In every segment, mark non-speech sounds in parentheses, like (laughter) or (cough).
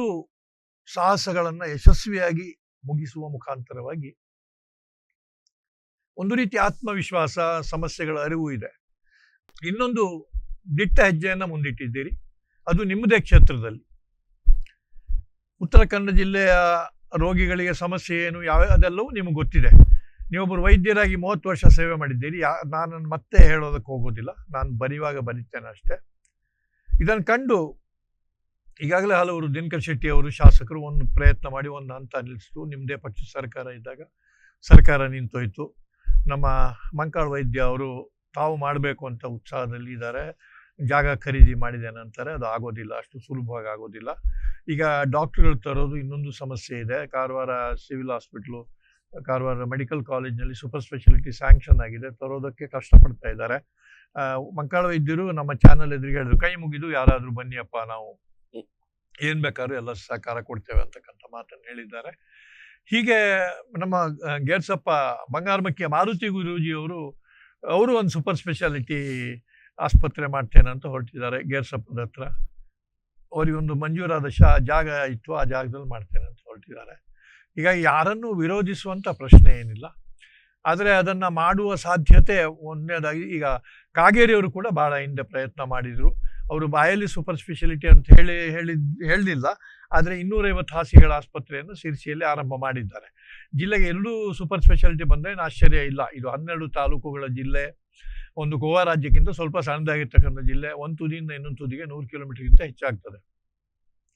ಎರಡು ಸಾಹಸಗಳನ್ನು ಯಶಸ್ವಿಯಾಗಿ ಮುಗಿಸುವ ಮುಖಾಂತರವಾಗಿ ಒಂದು ರೀತಿ ಆತ್ಮವಿಶ್ವಾಸ, ಸಮಸ್ಯೆಗಳ ಅರಿವು ಇದೆ. ಇನ್ನೊಂದು ದಿಟ್ಟ ಹೆಜ್ಜೆಯನ್ನು ಮುಂದಿಟ್ಟಿದ್ದೀರಿ. ಅದು ನಿಮ್ಮದೇ ಕ್ಷೇತ್ರದಲ್ಲಿ. ಉತ್ತರ ಕನ್ನಡ ಜಿಲ್ಲೆಯ ರೋಗಿಗಳಿಗೆ ಸಮಸ್ಯೆ ಏನು, ಯಾವ ಅದೆಲ್ಲವೂ ನಿಮಗೆ ಗೊತ್ತಿದೆ. ನೀವೊಬ್ಬರು ವೈದ್ಯರಾಗಿ ಮೂವತ್ತು ವರ್ಷ ಸೇವೆ ಮಾಡಿದ್ದೀರಿ. ಯಾ ನಾನು ಮತ್ತೆ ಹೇಳೋದಕ್ಕೆ ಹೋಗೋದಿಲ್ಲ. ನಾನು ಬರೆಯುವಾಗ ಬರೀತೇನೆ ಅಷ್ಟೇ. ಇದನ್ನು ಕಂಡು ಈಗಾಗಲೇ ಹಲವರು ದಿನಕರ್ ಶೆಟ್ಟಿ ಅವರು ಶಾಸಕರು ಒಂದು ಪ್ರಯತ್ನ ಮಾಡಿ ಒಂದು ಹಂತ ನಿಲ್ಲಿಸಿತು ನಿಮ್ಮದೇ ಪಕ್ಷ ಸರ್ಕಾರ ಇದ್ದಾಗ ಸರ್ಕಾರ ನಿಂತೋಯ್ತು. ನಮ್ಮ ಮಂಕಾಳ ವೈದ್ಯ ಅವರು ತಾವು ಮಾಡಬೇಕು ಅಂತ ಉತ್ಸಾಹದಲ್ಲಿ ಇದ್ದಾರೆ. ಜಾಗ ಖರೀದಿ ಮಾಡಿದೆ ಅಂತಾರೆ. ಅದು ಆಗೋದಿಲ್ಲ, ಅಷ್ಟು ಸುಲಭವಾಗಿ ಆಗೋದಿಲ್ಲ. ಈಗ ಡಾಕ್ಟರ್ಗಳು ತರೋದು ಇನ್ನೊಂದು ಸಮಸ್ಯೆ ಇದೆ. Karwar civil hospital, Karwar medical ಕಾಲೇಜ್ನಲ್ಲಿ ಸೂಪರ್ ಸ್ಪೆಷಾಲಿಟಿ ಸ್ಯಾಂಕ್ಷನ್ ಆಗಿದೆ. ತರೋದಕ್ಕೆ ಕಷ್ಟಪಡ್ತಾ ಇದ್ದಾರೆ. ಮಂಕಾಳ ವೈದ್ಯರು ನಮ್ಮ ಚಾನಲ್ ಎದುರಿಗೆ ಹೇಳಿದ್ರು, ಕೈ ಮುಗಿದು ಯಾರಾದರೂ ಬನ್ನಿಯಪ್ಪ ನಾವು ಏನ್ ಬೇಕಾದ್ರೂ ಎಲ್ಲ ಸಹಕಾರ ಕೊಡ್ತೇವೆ ಅಂತಕ್ಕಂಥ ಮಾತನ್ನು ಹೇಳಿದ್ದಾರೆ. ಹೀಗೆ ನಮ್ಮ ಗೇರ್ಸಪ್ಪ ಬಂಗಾರಮಕ್ಕಿಯ ಮಾರುತಿ ಗುರೂಜಿ ಅವರು ಅವರು ಒಂದು ಸೂಪರ್ ಸ್ಪೆಷಾಲಿಟಿ ಆಸ್ಪತ್ರೆ ಮಾಡ್ತೇನೆ ಅಂತ ಹೊರಟಿದ್ದಾರೆ ಗೇರ್ಸಪ್ಪದ ಹತ್ರ. ಅವರಿಗೊಂದು ಮಂಜೂರಾದ ಶಾ, ಜಾಗ ಇತ್ತು, ಆ ಜಾಗದಲ್ಲಿ ಮಾಡ್ತೇನೆ ಅಂತ ಹೊರಟಿದ್ದಾರೆ. ಈಗ ಯಾರನ್ನು ವಿರೋಧಿಸುವಂಥ ಪ್ರಶ್ನೆ ಏನಿಲ್ಲ. ಆದರೆ ಅದನ್ನು ಮಾಡುವ ಸಾಧ್ಯತೆ ಒಂದನೇದಾಗಿ ಈಗ ಕಾಗೇರಿಯವರು ಕೂಡ ಭಾಳ ಹಿಂದೆ ಪ್ರಯತ್ನ ಮಾಡಿದ್ರು. ಅವರು ಬಾಯಲ್ಲಿ ಸೂಪರ್ ಸ್ಪೆಷಾಲಿಟಿ ಅಂತ ಹೇಳಿ ಹೇಳಿ, ಹೇಳಲಿಲ್ಲ. ಆದರೆ ಇನ್ನೂರೈವತ್ತು ಹಾಸಿಗೆಗಳ ಆಸ್ಪತ್ರೆಯನ್ನು ಸಿರಿಸಿಯಲ್ಲಿ ಆರಂಭ ಮಾಡಿದ್ದಾರೆ. ಜಿಲ್ಲೆಗೆ ಎರಡೂ ಸೂಪರ್ ಸ್ಪೆಷಾಲಿಟಿ ಬಂದರೆ ಆಶ್ಚರ್ಯ ಇಲ್ಲ. ಇದು ಹನ್ನೆರಡು ತಾಲೂಕುಗಳ ಜಿಲ್ಲೆ, ಒಂದು ಗೋವಾ ರಾಜ್ಯಕ್ಕಿಂತ ಸ್ವಲ್ಪ ಸಣ್ಣದಾಗಿರ್ತಕ್ಕಂಥ ಜಿಲ್ಲೆ, ಒಂದು ತುದಿಯಿಂದ ಇನ್ನೊಂದು ತುದಿಗೆ ನೂರು ಕಿಲೋಮೀಟರ್ಗಿಂತ ಹೆಚ್ಚಾಗ್ತದೆ.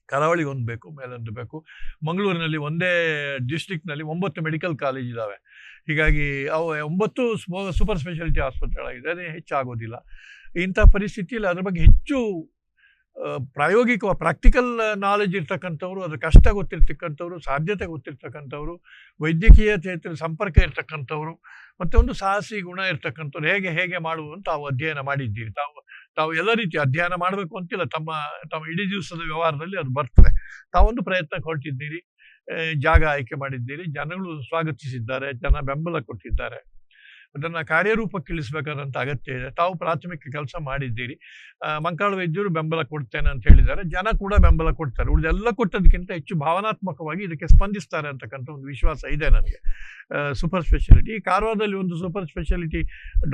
ಕರಾವಳಿಗೆ ಒಂದು ಬೇಕು, ಮೇಲೊಂದು ಬೇಕು. ಮಂಗಳೂರಿನಲ್ಲಿ ಒಂದೇ ಡಿಸ್ಟ್ರಿಕ್ಟ್ನಲ್ಲಿ ಒಂಬತ್ತು ಮೆಡಿಕಲ್ ಕಾಲೇಜ್ ಇದ್ದಾವೆ ಹೀಗಾಗಿ ಅವು ಒಂಬತ್ತು ಸೂಪರ್ ಸ್ಪೆಷಾಲಿಟಿ ಆಸ್ಪತ್ರೆಗಳಾಗಿದೆ ಅದೇ ಹೆಚ್ಚಾಗೋದಿಲ್ಲ. ಇಂಥ ಪರಿಸ್ಥಿತಿಯಲ್ಲಿ ಅದ್ರ ಬಗ್ಗೆ ಹೆಚ್ಚು ಪ್ರಾಯೋಗಿಕ ಪ್ರಾಕ್ಟಿಕಲ್ ನಾಲೆಜ್ ಇರ್ತಕ್ಕಂಥವ್ರು ಅದ್ರ ಕಷ್ಟ ಗೊತ್ತಿರ್ತಕ್ಕಂಥವ್ರು, ಸಾಧ್ಯತೆ ಗೊತ್ತಿರ್ತಕ್ಕಂಥವ್ರು ವೈದ್ಯಕೀಯ ಕ್ಷೇತ್ರ ಸಂಪರ್ಕ ಇರ್ತಕ್ಕಂಥವ್ರು, ಮತ್ತೆ ಒಂದು ಸಾಹಸಿ ಗುಣ ಇರ್ತಕ್ಕಂಥವ್ರು ಹೇಗೆ ಹೇಗೆ ಮಾಡುವುದು ಅಂತ ತಾವು ಅಧ್ಯಯನ ಮಾಡಿದ್ದೀರಿ ತಾವು ತಾವು ಎಲ್ಲ ರೀತಿ ಅಧ್ಯಯನ ಮಾಡಬೇಕು ಅಂತಿಲ್ಲ. ತಮ್ಮ ತಮ್ಮ ಇಡೀ ದಿವಸದ ವ್ಯವಹಾರದಲ್ಲಿ ಅದು ಬರ್ತದೆ. ತಾವೊಂದು ಪ್ರಯತ್ನ ಹೊರಟಿದ್ದೀರಿ ಜಾಗ ಆಯ್ಕೆ ಮಾಡಿದ್ದೀರಿ. ಜನಗಳು ಸ್ವಾಗತಿಸಿದ್ದಾರೆ. ಜನ ಬೆಂಬಲ ಕೊಟ್ಟಿದ್ದಾರೆ. ಅದನ್ನ ಕಾರ್ಯರೂಪಕ್ಕೆ ಇಳಿಸಬೇಕಾದಂತ ಅಗತ್ಯ ಇದೆ. ತಾವು ಪ್ರಾಥಮಿಕ ಕೆಲಸ ಮಾಡಿದ್ದೀರಿ. ಮಂಕಾಳ ವೈದ್ಯರು ಬೆಂಬಲ ಕೊಡ್ತೇನೆ ಅಂತ ಹೇಳಿದ್ದಾರೆ. ಜನ ಕೂಡ ಬೆಂಬಲ ಕೊಡ್ತಾರೆ. ಉಳಿದೆಲ್ಲ ಕೊಟ್ಟದಕ್ಕಿಂತ ಹೆಚ್ಚು ಭಾವನಾತ್ಮಕವಾಗಿ ಇದಕ್ಕೆ ಸ್ಪಂದಿಸ್ತಾರೆ ಅಂತಕ್ಕಂಥ ಒಂದು ವಿಶ್ವಾಸ ಇದೆ ನನಗೆ. ಸೂಪರ್ ಸ್ಪೆಷಾಲಿಟಿ ಈ ಕಾರವಾರದಲ್ಲಿ ಒಂದು ಸೂಪರ್ ಸ್ಪೆಷಾಲಿಟಿ